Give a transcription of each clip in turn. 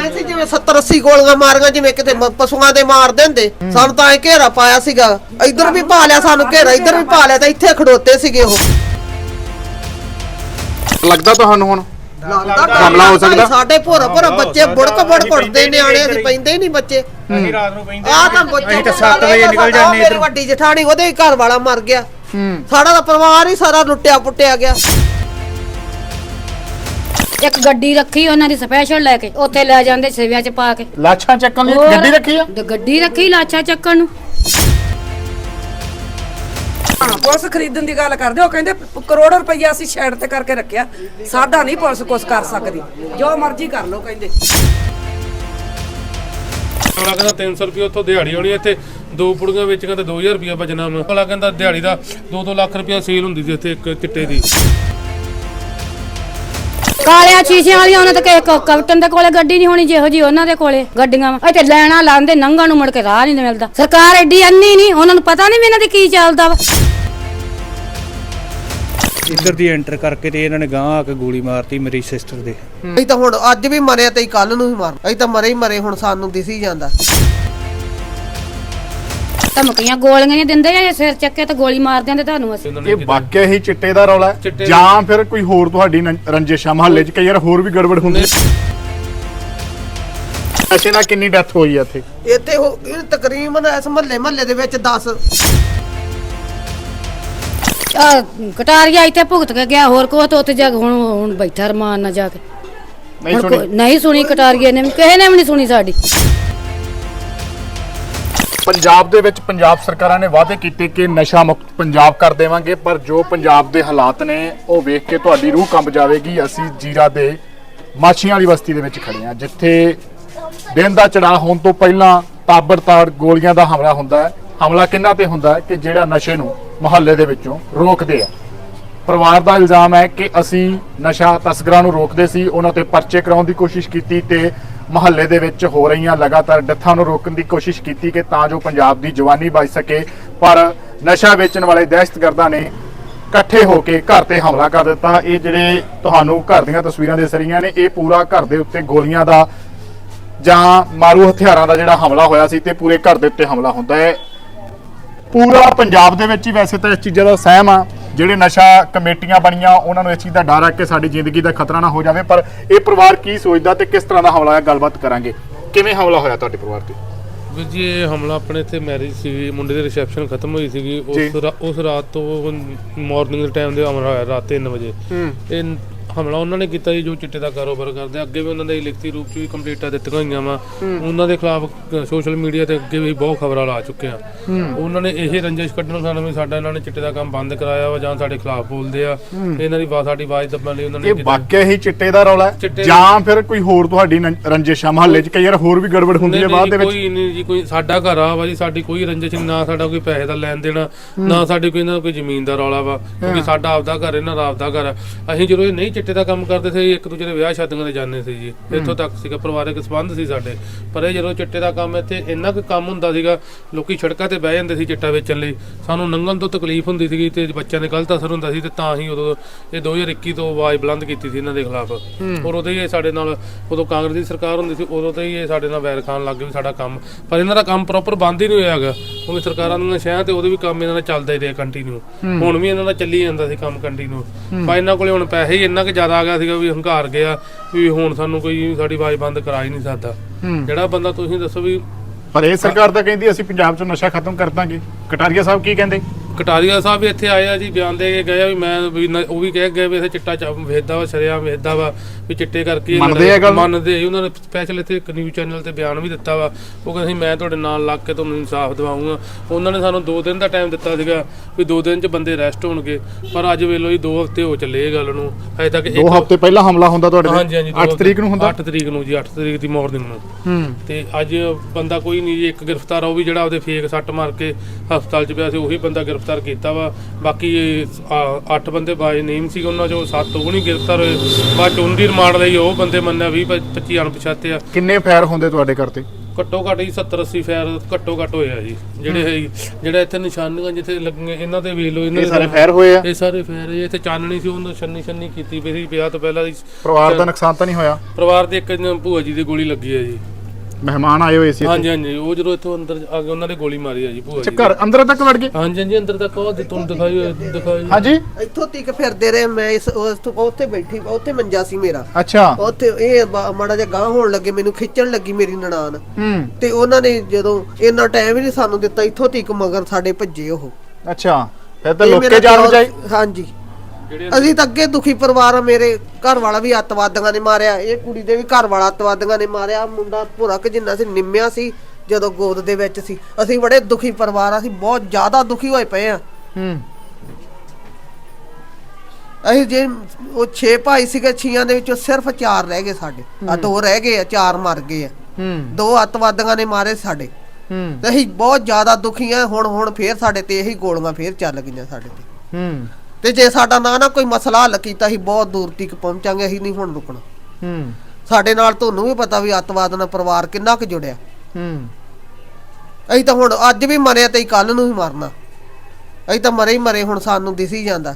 ਐ ਸੀ ਜਿਵੇਂ 70 80 ਗੋਲੀਆਂ ਮਾਰੀਆਂ ਜਿਵੇਂ ਕਿਤੇ ਮ- ਪਸ਼ੂਆਂ ਦੇ ਮਾਰ ਦਿੰਦੇ। ਸਾਨੂੰ ਤਾਂ ਐ ਘੇਰਾ ਪਾਇਆ ਸੀਗਾ। ਇੱਧਰ ਵੀ ਪਾ ਲਿਆ ਸਾਨੂੰ ਘੇਰਾ ਇੱਧਰ ਵੀ ਪਾ ਲਿਆ ਤਾਂ ਇੱਥੇ ਖੜੋਤੇ ਸੀਗੇ ਉਹ। ਲੱਗਦਾ ਤੁਹਾਨੂੰ ਹੁਣ? ਹਮਲਾ ਹੋ ਸਕਦਾ? ਸਾਡੇ ਭੋਰਾ ਭੋਰਾ ਬੱਚੇ ਬੁੜਕ ਬੁੜਕ ਉੱਠਦੇ ਨਿਆਣੇ ਅਸੀਂ ਪੈਂਦੇ ਹੀ ਨਹੀਂ ਬੱਚੇ। ਅਸੀਂ ਰਾਤ ਨੂੰ ਪੈਂਦੇ ਆ ਤਾਂ ਬੱਚੇ ਅਸੀਂ ਤਾਂ 7 ਵਜੇ ਨਿਕਲ ਜਾਂਦੇ ਮੇਰੀ ਇੱਧਰ। ਵੱਡੀ ਜਠਾਣੀ ਉਹਦੇ ਹੀ ਘਰ ਵਾਲਾ ਮਰ ਗਿਆ। ਹੂੰ। ਸਾਡਾ ਤਾਂ ਪਰਿਵਾਰ ਹੀ ਸਾਰਾ ਲੁੱਟਿਆ ਪੁੱਟਿਆ ਗਿਆ। ਇੱਕ ਗੱਡੀ ਰੱਖੀ ਉਹਨਾਂ ਦੀ ਸਪੈਸ਼ਲ ਲੈ ਕੇ ਉੱਥੇ ਲੈ ਜਾਂਦੇ ਸਿਵਿਆਂ ਚ ਪਾ ਕੇ। ਲਾਛਾਂ ਚੱਕਣ ਲਈ ਹੋਰ। ਗੱਡੀ ਰੱਖੀ ਆ? ਤੇ ਗੱਡੀ ਰੱਖੀ ਲਾਚਾ ਚੱਕਣ ਨੂੰ। ਹਾਂ ਪੁਲਿਸ ਖਰੀਦਣ ਦੀ ਗੱਲ ਕਰਦੇ ਉਹ ਕਹਿੰਦੇ ਪ- ਕਰੋੜ ਰੁਪਈਆ ਅਸੀਂ ਸ਼ੈਡ ਤੇ ਕਰਕੇ ਰੱਖਿਆ। ਸਾਡਾ ਨਹੀਂ ਪੁਲਿਸ ਕੁਛ ਕਰ ਸਕਦੀ। ਜੋ ਮਰਜ਼ੀ ਕਰ ਲਓ ਕਹਿੰਦੇ। ਅਗਲਾ ਕਹਿੰਦਾ 300 ਰੁਪਏ ਉੱਥੋਂ ਦਿਹਾੜੀ ਹੋਣੀ ਇੱਥੇ ਦੋ ਪੁੜੀਆਂ ਵੇਚੀਆਂ ਤੇ 2000 ਰੁਪਏ ਬਚਣਾ ਵਾ ਅਗਲਾ ਕਹਿੰਦਾ ਦਿਹਾੜੀ ਦਾ 2-2 ਲੱਖ ਰੁਪਏ ਸੇਲ ਹੁੰਦੀ ਸੀ ਇੱਥੇ ਇੱਕ ਚਿੱਟੇ ਦੀ। ਕਾਲਿਆਂ ਸ਼ੀਸ਼ਿਆਂ ਵਾਲੀਆਂ ਉਹਨਾਂ ਤੇ ਕਿਸੇ ਕ- ਕੈਪਟਨ ਦੇ ਕੋਲੇ ਗੱਡੀ ਨਹੀਂ ਹੋਣੀ ਜਿਹੋ ਜੀ ਉਹਨਾਂ ਦੇ ਕੋਲੇ ਗੱਡੀਆਂ ਵਾ। ਇੱਥੇ ਲੈਣਾ ਲਾਉਂਦੇ ਨੰਗਾ ਨੂੰ ਮੁੜ ਕੇ ਰਾਹ ਨਹੀਂ ਮਿਲਦਾ। ਸਰਕਾਰ ਐਡੀ ਅੰਨੀ ਨਹੀਂ ਉਹਨਾਂ ਨੂੰ ਪਤਾ ਨਹੀਂ ਵੀ ਇਹਨਾਂ ਦੀ ਕੀ ਚੱਲਦਾ ਵਾ। ਇੱਧਰ ਦੀ ਐਂਟਰ ਕਰਕੇ ਤੇ ਇਹਨਾਂ ਨੇ ਗਾਂ ਆ ਕੇ ਗੋਲੀ ਮਾਰਤੀ ਮੇਰੀ ਸਿਸਟਰ ਦੇ। ਅਸੀਂ ਤਾਂ ਹੁਣ ਅੱਜ ਵੀ ਮਰੇ ਤੇ ਕੱਲ ਨੂੰ ਹੀ ਮਰ ਅਸੀਂ ਤਾਂ ਮਰੇ ਹੀ ਮਰੇ ਹੁਣ ਸਾਨੂੰ ਦਿਸੀ ਜਾਂਦਾ। ਧਮਕੀਆਂ ਗੋਲੀਆਂ ਨਹੀਂ ਦਿੰਦੇ ਜਾਂ ਸਿਰ ਚੱਕੇ ਤੇ ਗੋਲੀ ਮਾਰ ਦਿੰਦੇ ਤੁਹਾਨੂੰ ਅਸੀਂ? ਇਹ। ਵਾਕਿਆ ਹੀ ਚਿੱਟੇ ਦਾ ਰੌਲਾ ਹੈ? ਚਿੱਟੇ ਜਾਂ ਫਿਰ ਕੋਈ ਹੋਰ ਤੁਹਾਡੀ ਨ- ਰੰਜਿਸ਼ ਆ ਮਹੱਲੇ 'ਚ ਕਈ ਵਾਰ ਹੋਰ ਵੀ ਗੜਬੜ ਹੁੰਦੀ ਨਸ਼ੇ ਨਾਲ ਕਿੰਨੀ ਡੈਥ ਹੋਈ ਆ ਇੱਥੇ? ਇੱਥੇ ਹੋ ਇਹ ਤਕਰੀਬਨ ਇਸ ਮਹੱਲੇ ਮਹੱਲੇ ਦੇ ਵਿੱਚ 10 ਆ ਕਟਾਰੀਆ ਇੱਥੇ ਭੁਗਤ ਕੇ ਗਿਆ ਹੋਰ ਕੋ ਤੇ ਉੱਥੇ ਜਾ ਕੇ ਹੁਣ ਹੁਣ ਬੈਠਾ ਰਮਾਨ ਨਾ ਜਾ ਕੇ। ਨਹੀਂ ਹੁਣ ਸੁਣੀ। ਕੋਈ- ਨਹੀਂ ਸੁਣੀ ਕਟਾਰੀਏ ਨੇ ਵੀ, ਕਿਸੇ ਨੇ ਵੀ ਨਹੀਂ ਸੁਣੀ ਸਾਡੀ। ਪੰਜਾਬ ਦੇ ਵਿੱਚ ਪੰਜਾਬ ਸਰਕਾਰਾਂ ਨੇ ਵਾਅਦੇ ਕੀਤੇ ਕਿ ਨਸ਼ਾ ਮੁਕਤ ਪੰਜਾਬ ਕਰ ਦੇਵਾਂਗੇ, ਪਰ ਜੋ ਪੰਜਾਬ ਦੇ ਹਾਲਾਤ ਨੇ, ਉਹ ਵੇਖ ਕੇ ਤੁਹਾਡੀ ਰੂਹ ਕੰਬ ਜਾਵੇਗੀ। ਅਸੀਂ ਜੀਰਾ ਦੇ ਮਾਛੀਆਂ ਵਾਲੀ ਬਸਤੀ ਦੇ ਵਿੱਚ ਖੜੇ ਹਾਂ, ਜਿੱਥੇ ਦਿਨ ਦਾ ਚੜਾ ਹੋਣ ਤੋਂ ਪਹਿਲਾਂ ਤਾਬੜਤਾੜ ਗੋਲੀਆਂ ਦਾ ਹਮਲਾ ਹੁੰਦਾ ਹੈ। ਹਮਲਾ ਕਿੰਨਾ ਤੇ ਹੁੰਦਾ ਹੈ ਕਿ ਜਿਹੜਾ ਨਸ਼ੇ ਨੂੰ ਮੁਹੱਲੇ ਦੇ ਵਿੱਚੋਂ ਰੋਕਦੇ ਆ। ਪਰਿਵਾਰ ਦਾ ਇਲਜ਼ਾਮ ਹੈ ਕਿ ਅਸੀਂ ਨਸ਼ਾ ਤਸਕਰਾਂ ਨੂੰ ਰੋਕਦੇ ਸੀ, ਉਹਨਾਂ ਤੇ ਪਰਚੇ ਕਰਾਉਣ ਦੀ ਕੋਸ਼ਿਸ਼ ਕੀਤੀ ਤੇ ਮਹੱਲੇ ਦੇ ਵਿੱਚ ਹੋ ਰਹੀਆਂ ਲਗਾਤਾਰ ਡੈਥਾਂ ਨੂੰ ਰੋਕਣ ਦੀ ਕੋਸ਼ਿਸ਼ ਕੀਤੀ ਕਿ ਤਾਂ ਜੋ ਪੰਜਾਬ ਦੀ ਜਵਾਨੀ ਬਚ ਸਕੇ, ਪਰ ਨਸ਼ਾ ਵੇਚਣ ਵਾਲੇ ਦਹਿਸ਼ਤਗਰਦਾਂ ਨੇ ਇਕੱਠੇ ਹੋ ਕੇ ਘਰ ਤੇ ਹਮਲਾ ਕਰ ਦਿੱਤਾ। ਇਹ ਜਿਹੜੇ ਤੁਹਾਨੂੰ ਘਰ ਦੀਆਂ ਤਸਵੀਰਾਂ ਦਿਸ ਰਹੀਆਂ ਨੇ, ਇਹ ਪੂਰਾ ਘਰ ਦੇ ਉੱਤੇ ਗੋਲੀਆਂ ਦਾ ਜਾਂ ਮਾਰੂ ਹਥਿਆਰਾਂ ਦਾ ਜਿਹੜਾ ਹਮਲਾ ਹੋਇਆ ਸੀ, ਤੇ ਪੂਰੇ ਘਰ ਦੇ ਉੱਤੇ ਹਮਲਾ ਹੁੰਦਾ ਹੈ। ਪੂਰਾ ਪੰਜਾਬ ਦੇ ਵਿੱਚ ਹੀ ਵੈਸੇ ਤਾਂ ਇਸ ਚੀਜ਼ਾਂ ਦਾ ਸਹਿਮ ਆ। ਜਿਹੜੇ ਨਸ਼ਾ ਕਮੇਟੀਆਂ ਬਣੀਆਂ ਉਹਨਾਂ ਨੂੰ ਇਸ ਚੀਜ਼ ਦਾ ਡਰ ਆ ਕਿ ਸਾਡੀ ਜ਼ਿੰਦਗੀ ਦਾ ਖਤਰਾ ਨਾ ਹੋ ਜਾਵੇ। ਪਰ ਇਹ ਪਰਿਵਾਰ ਕੀ ਸੋਚਦਾ ਤੇ ਕਿਸ ਤਰ੍ਹਾਂ ਦਾ ਹਮਲਾ ਹੈ? ਗੱਲਬਾਤ ਕਰਾਂਗੇ। ਕਿਵੇਂ ਹਮਲਾ ਹੋਇਆ ਤੁਹਾਡੇ ਪਰਿਵਾਰ ਤੇ? ਵੀਰ ਜੀ ਇਹ ਹਮਲਾ ਆਪਣੇ ਇੱਥੇ ਮੈਰਿਜ ਸੀ ਮੁੰਡੇ ਦੀ ਰਿਸੈਪਸ਼ਨ ਖਤਮ ਹੋਈ ਸੀਗੀ। ਉਸ ਉਸ ਰਾਤ ਤੋਂ ਮਾਰਨਿੰਗ ਦੇ ਟਾਈਮ ਦੇ ਹਮਲਾ ਹੋਇਆ ਰਾਤ 3 ਵਜੇ। ਇਹ ਹਮਲਾ ਉਹਨਾਂ ਨੇ ਕੀਤਾ ਜੀ ਜੋ ਚਿੱਟੇ ਦਾ ਕਾਰੋਬਾਰ ਕਰਦੇ ਆ। ਅੱਗੇ ਵੀ ਉਹਨਾਂ ਦੇ ਲਿਖਤੀ ਰੂਪ ਚ ਵੀ ਕੰਪਲੀਟਾਂ ਦਿੱਤੀਆਂ ਹੋਈਆਂ ਵਾ। ਉਹਨਾਂ ਦੇ ਖਿਲਾਫ ਸੋਸ਼ਲ ਮੀਡੀਆ ਤੇ ਅੱਗੇ ਵੀ ਬਹੁਤ ਖਬਰਾਂ ਲਾ ਚੁੱਕੇ ਆ। ਉਹਨਾਂ ਨੇ ਇਹ ਰੰਜਿਸ਼ ਕੱਢਣ ਸਾਨੂੰ ਵੀ ਸਾਡਾ ਇਹਨਾਂ ਨੇ ਚਿੱਟੇ ਦਾ ਕੰਮ ਬੰਦ ਕਰਾਇਆ ਵਾ ਜਾਂ ਸਾਡੇ ਖਿਲਾਫ ਬੋਲਦੇ ਆ। ਇਹਨਾਂ ਦੀ ਵਾ- ਸਾਡੀ ਆਵਾਜ਼ ਦੱਬਣ ਲਈ ਉਹਨਾਂ ਨੇ ਇਹ ਕੀਤਾ। ਵਾਕਿਆ ਹੀ ਚਿੱਟੇ ਦਾ ਰੌਲਾ ਹੈ? ਚਿੱਟੇ- ਜਾਂ ਫਿਰ ਕੋਈ ਹੋਰ ਤੁਹਾਡੀ ਨ- ਰੰਜਿਸ਼ ਮਹੱਲੇ 'ਚ? ਕਈ ਵਾਰ ਹੋਰ ਵੀ ਗੜਬੜ ਹੁੰਦੀ ਹੈ ਨਹੀਂ ਬਾਅਦ ਦੇ ਵਿੱਚ। ਕੋਈ ਨਹੀਂ ਜੀ ਕੋਈ ਸਾਡਾ ਘਰ ਆ ਵਾ ਜੀ ਸਾਡੀ ਕੋਈ ਰੰਜਿਸ਼ ਨਹੀਂ ਨਾ ਸਾਡਾ ਕੋਈ ਪੈਸੇ ਦਾ ਲੈਣ ਦੇਣਾ ਨਾ ਸਾਡੇ ਕੋਈ ਇਹਨਾਂ ਦਾ ਕੋਈ ਜ਼ਮੀਨ ਦਾ ਰੌਲਾ ਵਾ। ਕਿਉਂਕਿ ਸਾਡਾ ਆਪਦਾ ਘਰ ਇਹਨਾਂ ਦਾ ਆਪਦਾ ਘਰ ਆ। ਅਸੀਂ ਜਦੋਂ ਇਹ ਨਹੀਂ ਚਿੱਟੇ ਦਾ ਕੰਮ ਕਰਦੇ ਸੀ ਇੱਕ ਦੂਜੇ ਦੇ ਵਿਆਹ ਸ਼ਾਦੀਆਂ ਦੇ ਜਾਂਦੇ ਸੀ ਜੀ। ਇੱਥੋਂ ਤੱਕ ਸੀਗਾ ਪਰਿਵਾਰਕ ਸੰਬੰਧ ਸੀ ਸਾਡੇ। ਪਰ ਇਹ ਜਦੋਂ ਚਿੱਟੇ ਦਾ ਕੰਮ ਇੱਥੇ ਇੰਨਾ ਕੁ ਕੰਮ ਹੁੰਦਾ ਸੀਗਾ ਲੋਕੀ ਸੜਕਾਂ ਤੇ ਬਹਿ ਜਾਂਦੇ ਸੀ ਚਿੱਟਾ ਵੇਚਣ ਲਈ। ਸਾਨੂੰ ਲੰਘਣ ਤੋਂ ਤਕਲੀਫ ਹੁੰਦੀ ਸੀਗੀ ਤੇ ਬੱਚਿਆਂ ਦੇ ਗਲਤ ਅਸਰ ਹੁੰਦਾ ਸੀ ਤੇ ਤਾਂ ਹੀ ਉਦੋਂ ਇਹ 2021 ਤੋਂ ਆਵਾਜ਼ ਬੁਲੰਦ ਕੀਤੀ ਸੀ ਇਹਨਾਂ ਦੇ ਖਿਲਾਫ। ਔਰ ਉਦੋਂ ਹੀ ਇਹ ਸਾਡੇ ਨਾਲ ਉਦੋਂ ਕਾਂਗਰਸ ਦੀ ਸਰਕਾਰ ਹੁੰਦੀ ਸੀ ਉਦੋਂ ਤੋਂ ਹੀ ਇਹ ਸਾਡੇ ਨਾਲ ਵੈਰ ਖਾਨ ਲੱਗ ਗਏ ਸਾਡਾ ਕੰਮ। ਪਰ ਇਹਨਾਂ ਦਾ ਕੰਮ ਪ੍ਰੋਪਰ ਬੰਦ ਹੀ ਨਹੀਂ ਹੋਇਆਗਾ ਕਿਉਂਕਿ ਸਰਕਾਰਾਂ ਦੀਆਂ ਸ਼ਹਿਰ ਤੇ ਉਹਦੇ ਵੀ ਕੰਮ ਇਹਨਾਂ ਦਾ ਚੱਲਦਾ ਹੀ ਰਿਹਾ ਕੰਟੀਨਿਊ ਹੁਣ ਵੀ ਇਹਨਾਂ ਦਾ ਚੱਲੀ ਜਾਂਦਾ ਸੀ ਕੰਮ ਕੰਟੀਨਿਊ ਪਰ ਇਹਨਾਂ ਕੋਲੇ ਹੁਣ ਪੈਸੇ ਹੀ ਇੰਨਾ ਕੁ ਜ਼ਿਆਦਾ ਆ ਗਿਆ ਸੀਗਾ ਵੀ ਹੰਕਾਰ ਗਿਆ ਵੀ ਹੁਣ ਸਾਨੂੰ ਕੋਈ ਸਾਡੀ ਆਵਾਜ਼ ਬੰਦ ਕਰਾ ਹੀ ਨਹੀਂ ਸਕਦਾ। ਜਿਹੜਾ ਬੰਦਾ ਤੁਸੀਂ ਦੱਸੋ ਵੀ ਪਰ ਇਹ ਸਰਕਾਰ ਤਾਂ ਕਹਿੰਦੀ ਅਸੀਂ ਪੰਜਾਬ 'ਚੋਂ ਨਸ਼ਾ ਖਤਮ ਕਰ ਦਾਂਗੇ। ਕਟਾਰੀਆ ਸਾਹਿਬ ਕੀ ਕਹਿੰਦੇ? ਕਟਾਰੀਆ ਸਾਹਿਬ ਵੀ ਇੱਥੇ ਆਏ ਆ ਜੀ ਬਿਆਨ ਦੇ ਕੇ ਗਏ ਆ ਵੀ ਮੈਂ ਵੀ ਨ- ਉਹ ਵੀ ਕਹਿ ਗਏ ਵੀ ਇੱਥੇ ਚਿੱਟਾ ਚ ਵੇਚਦਾ ਵਾ ਸ਼ਰਿਆ ਵੇਚਦਾ ਵਾ। ਵੀ ਚਿੱਟੇ ਕਰਕੇ ਮੰਨਦੇ ਆ ਗੱਲ? ਮੰਨਦੇ ਆ। ਉਹਨਾਂ ਨੇ ਸਪੈਸ਼ਲ ਇੱਥੇ ਇੱਕ ਨਿਊਜ਼ ਚੈਨਲ ਤੇ ਬਿਆਨ ਵੀ ਦਿੱਤਾ ਵਾ। ਉਹ ਕਹਿੰਦੇ ਸੀ ਮੈਂ ਤੁਹਾਡੇ ਨਾਲ ਲੱਗ ਕੇ ਤੁਹਾਨੂੰ ਇਨਸਾਫ ਦਿਵਾਉਂਗਾ। ਉਹਨਾਂ ਨੇ ਸਾਨੂੰ 2 ਦਿਨ ਦਾ ਟਾਈਮ ਦਿੱਤਾ ਸੀਗਾ ਵੀ 2 ਦਿਨ ਚ ਬੰਦੇ ਅਰੈਸਟ ਹੋਣਗੇ। ਪਰ ਅੱਜ ਵੇਲੋ ਜੀ 2 ਹਫ਼ਤੇ ਹੋ ਚੱਲੇ ਇਹ ਗੱਲ ਨੂੰ। ਹਜੇ ਤੱਕ ਦੋ ਹਫ਼ਤੇ ਪਹਿਲਾਂ ਹਮਲਾ ਹੁੰਦਾ ਤੁਹਾਡੇ ਹਾਂਜੀ ਹਾਂਜੀ 8 ਤਰੀਕ ਨੂੰ ਹੁੰਦਾ? 8 ਤਰੀਕ ਨੂੰ ਜੀ 8 ਤਰੀਕ ਦੀ ਮਾਰਨਿੰਗ ਨੂੰ। ਹੂੰ। ਤੇ ਅੱਜ ਬੰਦਾ ਕੋਈ ਨਹੀਂ ਜੀ ਇੱਕ ਗ੍ਰਿਫਤਾਰ ਆ ਉਹ ਵੀ ਜਿਹੜਾ ਉਹਦੇ ਫੇਕ ਸੱਟ ਮਾਰ ਕੇ ਹਸਪਤਾਲ 'ਚ ਪਿਆ ਸੀ ਉਹੀ ਬੰਦਾ ਗ੍ਰਿਫਤਾਰ ਕੀਤਾ ਵਾ। ਬਾਕੀ 8 ਬੰਦੇ ਬਾਏ ਨੇਮ ਸੀ ਉਹਨਾਂ ਚੋਂ 7 ਉਹ ਨਹੀਂ ਗ੍ਰਿਫਤਾਰ ਹੋਏ। ਬਾਅਦ ਚ ਰਿਮਾਂਡ ਲਈ ਉਹ ਬੰਦੇ ਮੰਨਿਆ 20 25 ਅਣਪਛਾਤੇ ਆ। ਕਿੰਨੇ ਫਾਇਰ ਹੁੰਦੇ ਤੁਹਾਡੇ ਘਰ ਤੇ? ਘੱਟੋ ਘੱਟ ਜੀ 70 80 ਫੈਰ ਘੱਟੋ ਘੱਟ ਹੋਇਆ ਜੀ। ਜਿਹੜੇ ਹੈ। ਜਿਹੜਾ ਇੱਥੇ ਨਿਸ਼ਾਨੀਆਂ ਜਿੱਥੇ ਲੱਗੀਆਂ ਇਹਨਾਂ ਤੇ ਵੇਖ ਲਓ ਇਹਨਾਂ ਇਹ ਦੇ ਸਾਰੇ ਫੈਰ ਹੋਏ ਆ? ਇਹ ਸਾਰੇ ਫੈਰ ਜੀ ਇੱਥੇ ਚਾਨਣੀ ਸੀ ਉਹਨਾਂ ਛੰਨੀ ਛੰਨੀ ਕੀਤੀ ਪਈ ਸੀ ਵਿਆਹ ਤੋਂ ਪਹਿਲਾਂ ਪਰਿਵਾਰ ਦਾ ਨੁਕਸਾਨ ਤਾਂ ਨਹੀਂ ਹੋਇਆ? ਪਰਿਵਾਰ ਦੇ ਇੱਕ ਭੂਆ ਜੀ ਦੀ ਗੋਲੀ ਲੱਗੀ ਹੈ ਜੀ। ਮਹਿਮਾਨ ਆਏ ਹੋਏ ਸੀ। ਹਾਂਜੀ ਹਾਂਜੀ ਉਹ ਜਦੋਂ ਇੱਥੋਂ ਅੰਦਰ ਆ ਕੇ ਉਹਨਾਂ ਨੇ ਗੋਲੀ ਮਾਰੀ ਹੈ ਜੀ ਭੂਆ ਜੀ ਘਰ ਅੰਦਰ ਤੱਕ ਵੜ ਗਏ? ਹਾਂਜੀ ਹਾਂਜੀ ਅੰਦਰ ਤੱਕ ਉਹ ਤੁਹਾਨੂੰ ਦਿਖਾਈ ਦਿਖਾਈ ਹਾਂਜੀ। ਇੱਥੋਂ ਤੀਕ ਫਿਰਦੇ ਰਹੇ ਮੈਂ ਇਸ ਉਸ ਤੋਂ ਉੱਥੇ ਬੈਠੀ ਉੱਥੇ ਮੰਜਾ ਸੀ ਮੇਰਾ। ਅੱਛਾ। ਉੱਥੇ ਇਹ ਮਾੜਾ ਜਿਹਾ ਗਾਂ ਹੋਣ ਲੱਗੇ ਮੈਨੂੰ ਖਿੱਚਣ ਲੱਗੀ ਮੇਰੀ ਨਨਾਣ ਹੂੰ। ਤੇ ਉਹਨਾਂ ਨੇ ਜਦੋਂ ਇੰਨਾ ਟਾਈਮ ਹੀ ਨਹੀਂ ਸਾਨੂੰ ਦਿੱਤਾ ਇੱਥੋਂ ਤੀਕ ਮਗਰ ਸਾਡੇ ਭੱਜੇ ਉਹ। ਅੱਛਾ ਫਿਰ ਤਾਂ ਲੋਕੇ ਜਾਨ ਬਚਾਈ। ਹਾਂਜੀ। ਅਸੀਂ ਤਾਂ ਅੱਗੇ ਦੁਖੀ ਪਰਿਵਾਰ ਆ ਮੇਰੇ ਘਰ ਵਾਲਾ ਵੀ ਅੱਤਵਾਦੀਆਂ ਨੇ ਮਾਰਿਆ ਇਹ ਕੁੜੀ ਦੇ ਵੀ ਘਰ ਵਾਲਾ ਅੱਤਵਾਦੀਆਂ ਨੇ ਮਾਰਿਆ ਮੁੰਡਾ ਭੁਰਾ ਕਿ ਜਿੰਨਾ ਸੀ ਨਿੰਮਿਆ ਸੀ ਜਦੋਂ ਗੋਦ ਦੇ ਵਿੱਚ ਸੀ। ਅਸੀਂ ਬੜੇ ਦੁਖੀ ਪਰਿਵਾਰ ਆ ਅਸੀਂ ਬਹੁਤ ਜ਼ਿਆਦਾ ਦੁਖੀ ਹੋਏ ਪਏ ਆ। ਹੂੰ। ਅਸੀਂ ਜੇ ਉਹ 6 ਭਾਈ ਸੀਗੇ ਛੀਆਂ ਦੇ ਵਿੱਚੋਂ ਸਿਰਫ 4 ਰਹਿ ਗਏ ਸਾਡੇ। ਆ ਦੋ ਰਹਿ ਗਏ ਆ ਚਾਰ ਮਰ ਗਏ ਆ। ਹੂੰ। ਦੋ ਅੱਤਵਾਦੀਆਂ ਨੇ ਮਾਰੇ ਸਾਡੇ। ਹੂੰ। ਤੇ ਅਸੀਂ ਬਹੁਤ ਜ਼ਿਆਦਾ ਦੁਖੀ ਆ ਹੁਣ ਹੁਣ ਫੇਰ ਸਾਡੇ ਤੇ ਇਹੀ ਗੋਲੀਆਂ ਫੇਰ ਚੱਲ ਗਈਆਂ ਸਾਡੇ ਤੇ। ਹੂੰ। ਤੇ ਜੇ ਸਾਡਾ ਨਾ ਨਾ ਕੋਈ ਮਸਲਾ ਹੱਲ ਕੀਤਾ ਅਸੀਂ ਬਹੁਤ ਦੂਰ ਤੱਕ ਪਹੁੰਚਾਂਗੇ ਅਸੀਂ ਨਹੀਂ ਹੁਣ ਰੁਕਣਾ। ਹੂੰ। ਸਾਡੇ ਨਾਲ ਤੁਹਾਨੂੰ ਵੀ ਪਤਾ ਵੀ ਅੱਤਵਾਦ ਨਾਲ ਪਰਿਵਾਰ ਕਿੰਨਾ ਕੁ ਜੁੜਿਆ। ਹੂੰ। ਅਸੀਂ ਤਾਂ ਹੁਣ ਅੱਜ ਵੀ ਮਰਿਆ ਤੇ ਕੱਲ ਨੂੰ ਹੀ ਮਰਨਾ। ਅਸੀਂ ਤਾਂ ਮਰੇ ਹੀ ਮਰੇ ਹੁਣ ਸਾਨੂੰ ਦਿਸ ਹੀ ਜਾਂਦਾ।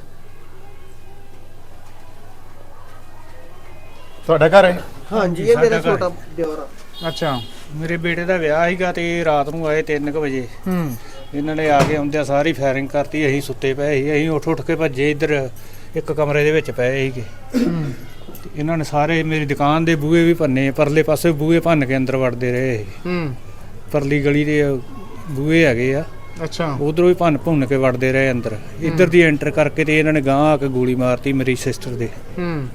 ਤੁਹਾਡਾ ਘਰ ਹੈ? ਹਾਂਜੀ ਇਹ ਮੇਰਾ। ਛੋਟਾ ਦਿਓਰ ਆ। ਅੱਛਾ। ਮੇਰੇ ਬੇਟੇ ਦਾ ਵਿਆਹ ਸੀਗਾ ਤੇ ਰਾਤ ਨੂੰ ਆਏ 3:00 ਵਜੇ। ਹੂੰ। ਇਹਨਾਂ ਨੇ ਆ ਕੇ ਆਉਂਦਿਆਂ ਸਾਰੀ ਫਾਇਰਿੰਗ ਕਰਤੀ ਅਸੀਂ ਸੁੱਤੇ ਪਏ ਸੀ ਅਸੀਂ ਉੱਠ ਉੱਠ ਕੇ ਭੱਜੇ ਇੱਧਰ ਇੱਕ ਕਮਰੇ ਦੇ ਵਿੱਚ ਪਏ ਸੀਗੇ। ਇਹਨਾਂ ਨੇ ਸਾਰੇ ਮੇਰੀ ਦੁਕਾਨ ਦੇ ਬੂਹੇ ਵੀ ਭੰਨੇ ਪਰਲੇ ਪਾਸੇ ਬੂਹੇ ਭੰਨ ਕੇ ਅੰਦਰ ਵੜਦੇ ਰਹੇ ਹੂੰ। ਪਰਲੀ ਗਲੀ ਦੇ ਬੂਹੇ ਹੈਗੇ ਆ। ਅੱਛਾ। ਉਧਰੋਂ ਵੀ ਭੰਨ ਭੁੰਨ ਕੇ ਵੜਦੇ ਰਹੇ ਅੰਦਰ। ਇੱਧਰ ਦੀ ਐਂਟਰ ਕਰਕੇ ਤੇ ਇਹਨਾਂ ਨੇ ਗਾਂ ਆ ਕੇ ਗੋਲੀ ਮਾਰਤੀ ਮੇਰੀ ਸਿਸਟਰ ਦੇ। ਹੂੰ।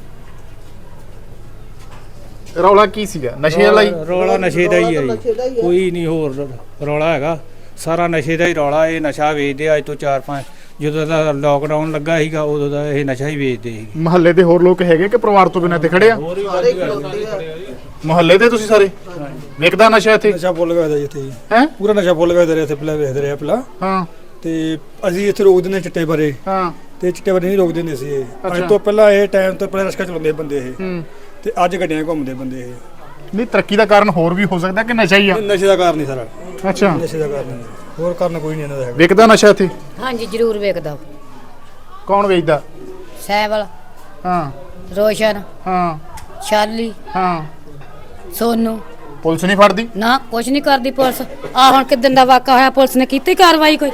ਰੌਲਾ ਕੀ ਸੀਗਾ? ਨਸ਼ੇ ਵਾਲਾ ਹੀ? ਰੌਲਾ ਨਸ਼ੇ ਦਾ ਹੀ ਹੀ ਜੀ। ਕੋਈ ਨਹੀਂ ਹੋਰ ਰੌਲਾ ਹੈਗਾ। ਸਾਰਾ ਨਸ਼ੇ ਦਾ ਹੀ ਰੌਲਾ ਇਹ ਨਸ਼ਾ ਵੇਚਦੇ ਅੱਜ ਤੋਂ 4-5 ਜਦੋਂ ਦਾ ਲੋਕਡਾਊਨ ਲੱਗਾ ਸੀਗਾ ਉਦੋਂ ਦਾ ਇਹ ਨਸ਼ਾ ਹੀ ਵੇਚਦੇ ਸੀ ਮਹੱਲੇ ਦੇ ਹੋਰ ਲੋਕ ਹੈਗੇ ਕਿ ਪਰਿਵਾਰ ਤੋਂ ਬਿਨਾਂ ਤੇ ਖੜੇ ਆ? ਮਹੱਲੇ ਦੇ ਤੁਸੀਂ ਸਾਰੇ? ਵਿਕਦਾ ਨਸ਼ਾ ਇੱਥੇ? ਨਸ਼ਾ ਫੁੱਲ ਗਿਆ ਜੀ ਇੱਥੇ ਜੀ। ਹੈ? ਪੂਰਾ ਨਸ਼ਾ ਫੁੱਲ ਗਿਆ ਇੱਥੇ ਪਹਿਲਾਂ ਵੇਖਦੇ ਰਹੇ ਪਹਿਲਾਂ। ਹਾਂ। ਤੇ ਅਸੀਂ ਇੱਥੇ ਰੋਕ ਦਿੰਦੇ ਚਿੱਟੇ ਬਾਰੇ। ਹਾਂ। ਤੇ ਚਿੱਟੇ ਬਾਰੇ ਨਹੀਂ ਰੋਕ ਦਿੰਦੇ ਸੀ ਇਹ। ਅੱਜ ਤੋਂ ਪਹਿਲਾਂ ਇਹ ਟਾਈਮ ਤੋਂ ਪਹਿਲਾਂ ਰਸਕਾ ਚਲਾਉਂਦੇ ਬੰਦੇ ਇਹ। ਹੂੰ। ਤੇ ਅੱਜ ਗੱਡੀਆਂ ਘੁੰਮਦੇ ਬੰਦੇ ਇਹ। ਨਹੀਂ ਤਰੱਕੀ ਦਾ ਕਾਰਨ ਹੋਰ ਵੀ ਹੋ ਸਕਦਾ ਕਿ ਨਸ਼ਾ ਹੀ ਆ? ਨਸ਼ੇ ਦਾ ਕਾਰਨ ਨਹੀਂ ਸਾਰਾ। ਅੱਛਾ। ਨਸ਼ੇ ਦਾ ਕਾਰਨ ਹੋਰ ਕਾਰਨ ਕੋਈ ਨਹੀਂ ਇਹਨਾਂ ਦਾ ਹੈਗਾ। ਵਿਕਦਾ ਨਸ਼ਾ ਇੱਥੇ? ਹਾਂਜੀ ਜ਼ਰੂਰ ਵੇਖਦਾ। ਕੌਣ ਵੇਚਦਾ? ਸਹਿਬਲ ਹਾਂ। ਰੋਸ਼ਨ ਹਾਂ। ਸ਼ਾਲੀ ਹਾਂ। ਸੋਨੂ। ਪੁਲਿਸ ਨਹੀਂ ਫੜਦੀ? ਨਾ ਕੁਛ ਨਹੀਂ ਕਰਦੀ ਪੁਲਿਸ। ਆ ਹੁਣ ਕਿਦਾਂ ਦਾ ਵਾਕਾ ਹੋਇਆ ਪੁਲਿਸ ਨੇ ਕੀਤੀ ਕਾਰਵਾਈ ਕੋਈ?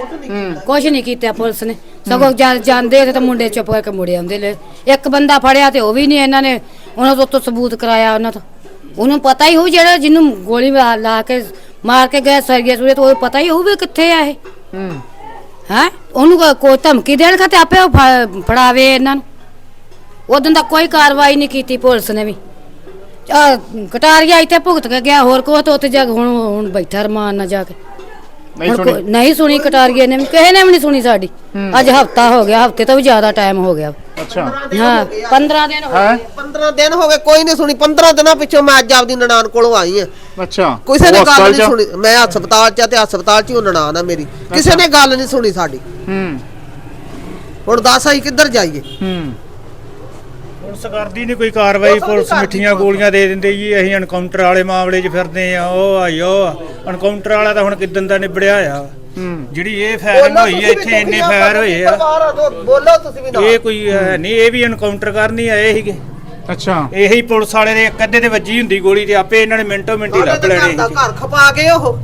ਕੁਛ ਨਹੀਂ ਕੀਤਾ। ਪੁਲਿਸ ਨੇ। ਸਗੋਂ ਜਾਂ- ਜਾਂਦੇ ਤੇ ਮੁੰਡੇ ਚੁੱਪ ਕਰਕੇ ਮੁੜੇ ਆਉਂਦੇ ਲੈ ਇੱਕ ਬੰਦਾ ਫੜਿਆ ਤੇ ਉਹ ਵੀ ਨਹੀਂ ਇਹਨਾਂ ਨੇ। ਉਹਨਾਂ ਤੋਂ ਉੱਤੋਂ ਸਬੂਤ ਕਰਾਇਆ ਉਹਨਾਂ ਤੋਂ। ਉਹਨੂੰ ਪਤਾ ਹੀ ਹੋਊ ਜਿਹੜਾ ਜਿਹਨੂੰ ਗੋਲੀ ਲਾ ਲਾ ਕੇ ਮਾਰ ਕੇ ਗਏ ਸਰਗੇ ਸੂਰੇ ਤੋਂ ਪਤਾ ਹੀ ਹੋਊ ਵੀ ਕਿੱਥੇ ਆ ਇਹ। ਹੂੰ। ਹੈ? ਉਹਨੂੰ ਕੋ- ਕੋਈ ਧਮਕੀ ਦੇਣ ਖਾਤੇ ਆਪੇ ਉਹ ਫ- ਫੜਾਵੇ ਇਹਨਾਂ ਨੂੰ। ਉਦੋਂ ਦਾ ਕੋਈ ਕਾਰਵਾਈ ਨਹੀਂ ਕੀਤੀ ਪੁਲਿਸ ਨੇ ਵੀ। ਆ ਕਟਾਰੀਆ ਇੱਥੇ ਭੁਗਤ ਕੇ ਗਿਆ ਹੋਰ ਕੋ ਤੇ ਉੱਥੇ ਜਾ ਕੇ ਹੁਣ ਹੁਣ ਬੈਠਾ ਰਮਾਨ ਨਾ ਜਾ ਕੇ। ਨਹੀਂ ਹੁਣ ਸੁਣੀ। ਕੋਈ- ਨਹੀਂ ਸੁਣੀ ਕਟਾਰੀਏ ਨੇ ਵੀ, ਕਿਸੇ ਨੇ ਵੀ ਨਹੀਂ ਸੁਣੀ ਸਾਡੀ। ਅੱਜ ਹਫਤਾ ਹੋ ਗਿਆ ਹਫ਼ਤੇ ਤੋਂ ਵੀ ਜ਼ਿਆਦਾ ਟਾਈਮ ਹੋ ਗਿਆ। ਅੱਛਾ। ਹਾਂ 15 ਦਿਨ ਹੋ ਹੈ? 15 ਦਿਨ ਹੋ ਗਏ ਕੋਈ ਨਹੀਂ ਸੁਣੀ। 15 ਦਿਨਾਂ ਪਿੱਛੋਂ ਮੈਂ ਅੱਜ ਆਪਦੀ ਨਨਾਣ ਕੋਲੋਂ ਆਈ ਆ ਅੱਛਾ। ਕਿਸੇ ਨੇ ਉਹ ਗੱਲ ਨਹੀਂ? ਸੁਣੀ। ਮੈਂ ਹਸਪਤਾਲ ਚ ਆ ਤੇ ਹਸਪਤਾਲ ਚ ਹੀ ਉਹ ਨਨਾਣ ਆ ਮੇਰੀ। ਕਿਸੇ ਨੇ ਗੱਲ ਨਹੀਂ ਸੁਣੀ ਸਾਡੀ। ਹੂੰ। ਹੁਣ ਦੱਸ ਅਸੀਂ ਕਿੱਧਰ ਜਾਈਏ? ਹੂੰ। ਪੁਲਿਸ ਕਰਦੀ ਨਹੀਂ ਕੋਈ ਕਾਰਵਾਈ ਪੁਲਿਸ ਨਹੀਂ ਪੁਲਿਸ ਕਰਦੀ ਮਿੱਠੀਆਂ ਗੋਲੀਆਂ ਦੇ ਦਿੰਦੇ ਜੀ। ਅਸੀਂ ਐਨਕਾਊਂਟਰ ਵਾਲੇ ਮਾਮਲੇ 'ਚ ਫਿਰਦੇ ਆ। ਉਹ ਆਈ ਉਹ ਐਨਕਾਊਂਟਰ ਵਾਲਾ ਤਾਂ ਹੁਣ ਕਿਦਨ ਦਾ ਨਿਬੜਿਆ ਆ। ਜਿਹੜੀ ਇਹ ਫਾਇਰਿੰਗ ਹੋਈ ਆ ਇੱਥੇ ਇੰਨੇ ਫਾਇਰ ਹੋਏ ਆ। ਬੋਲੋ ਤੁਸੀਂ ਵੀ ਨਾ ਇਹ ਕੋਈ ਹੈ ਨਹੀਂ ਇਹ ਵੀ ਐਨਕਾਊਂਟਰ ਕਰਨੀ ਆਏ ਸੀਗੇ। ਅੱਛਾ। ਇਹੀ ਪੁਲਿਸ ਵਾਲੇ ਦੇ ਇੱਕ ਅੱਧੇ ਤੇ ਵੱਜੀ ਹੁੰਦੀ ਗੋਲੀ ਤੇ ਆਪੇ ਇਹਨਾਂ ਨੇ ਮਿੰਟੋ ਮਿੰਟ ਹੀ ਲੱਭ ਲੈਣੀ ਸੀ। ਘਰ ਖਪਾ ਗਏ ਉਹ।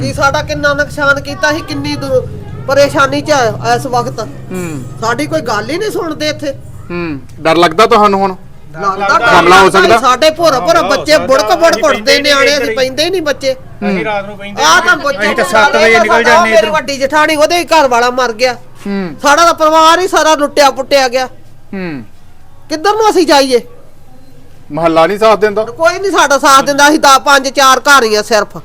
ਕੀ ਸਾਡਾ ਕਿੰਨਾ ਨੁਕਸਾਨ ਕੀਤਾ ਸੀ ਕਿੰਨੀ ਦੂਰ ਪਰੇਸ਼ਾਨੀ ਚ ਇਸ ਵਕਤ। ਹੂੰ। ਸਾਡੀ ਕੋਈ ਗੱਲ ਹੀ ਨਹੀਂ ਸੁਣਦੇ ਇੱਥੇ। ਹੂੰ। ਡਰ ਲੱਗਦਾ ਤੁਹਾਨੂੰ ਹੁਣ? ਲੱਗਦਾ ਡਰ ਹਮਲਾ ਹੋ ਲੱਗਦਾ ਸਕਦਾ? ਸਾਡੇ ਭੋਰਾ ਭੋਰਾ ਹਮਲਾ ਹੋ ਬੱਚੇ ਸਕਦਾ। ਬੁੜਕ ਬੁੜ ਅਸੀਂ ਕੁੱਟਦੇ ਪੈਂਦੇ ਨਿਆਣੇ ਨਹੀਂ ਅਸੀਂ ਘਰੇ। ਪੈਂਦੇ ਹੀ ਨਹੀਂ ਬੱਚੇ। ਅਸੀਂ ਰਾਤ ਨੂੰ ਪੈਂਦੇ ਆ ਤਾਂ ਬੱਚੇ ਅਸੀਂ ਤਾਂ 7 ਵਜੇ ਨਿਕਲ ਜਾਂਦੇ ਮੇਰੀ ਇੱਧਰ। ਵੱਡੀ ਜਠਾਣੀ ਉਹਦੇ ਹੀ ਘਰ ਵਾਲਾ ਮਰ ਗਿਆ। ਹੂੰ। ਸਾਡਾ ਤਾਂ ਪਰਿਵਾਰ ਹੀ ਸਾਰਾ ਲੁੱਟਿਆ ਪੁੱਟਿਆ ਗਿਆ। ਹੂੰ। ਕਿੱਧਰ ਨੂੰ ਅਸੀਂ ਜਾਈਏ? ਮਹੱਲਾ ਨਹੀਂ ਸਾਥ ਦਿੰਦਾ। ਕੋਈ ਨਹੀਂ ਸਾਡਾ ਸਾਥ ਦਿੰਦਾ ਅਸੀਂ ਤਾਂ ਪੰਜ ਚਾਰ ਘਰ ਹੀ ਆ ਸਿਰਫ।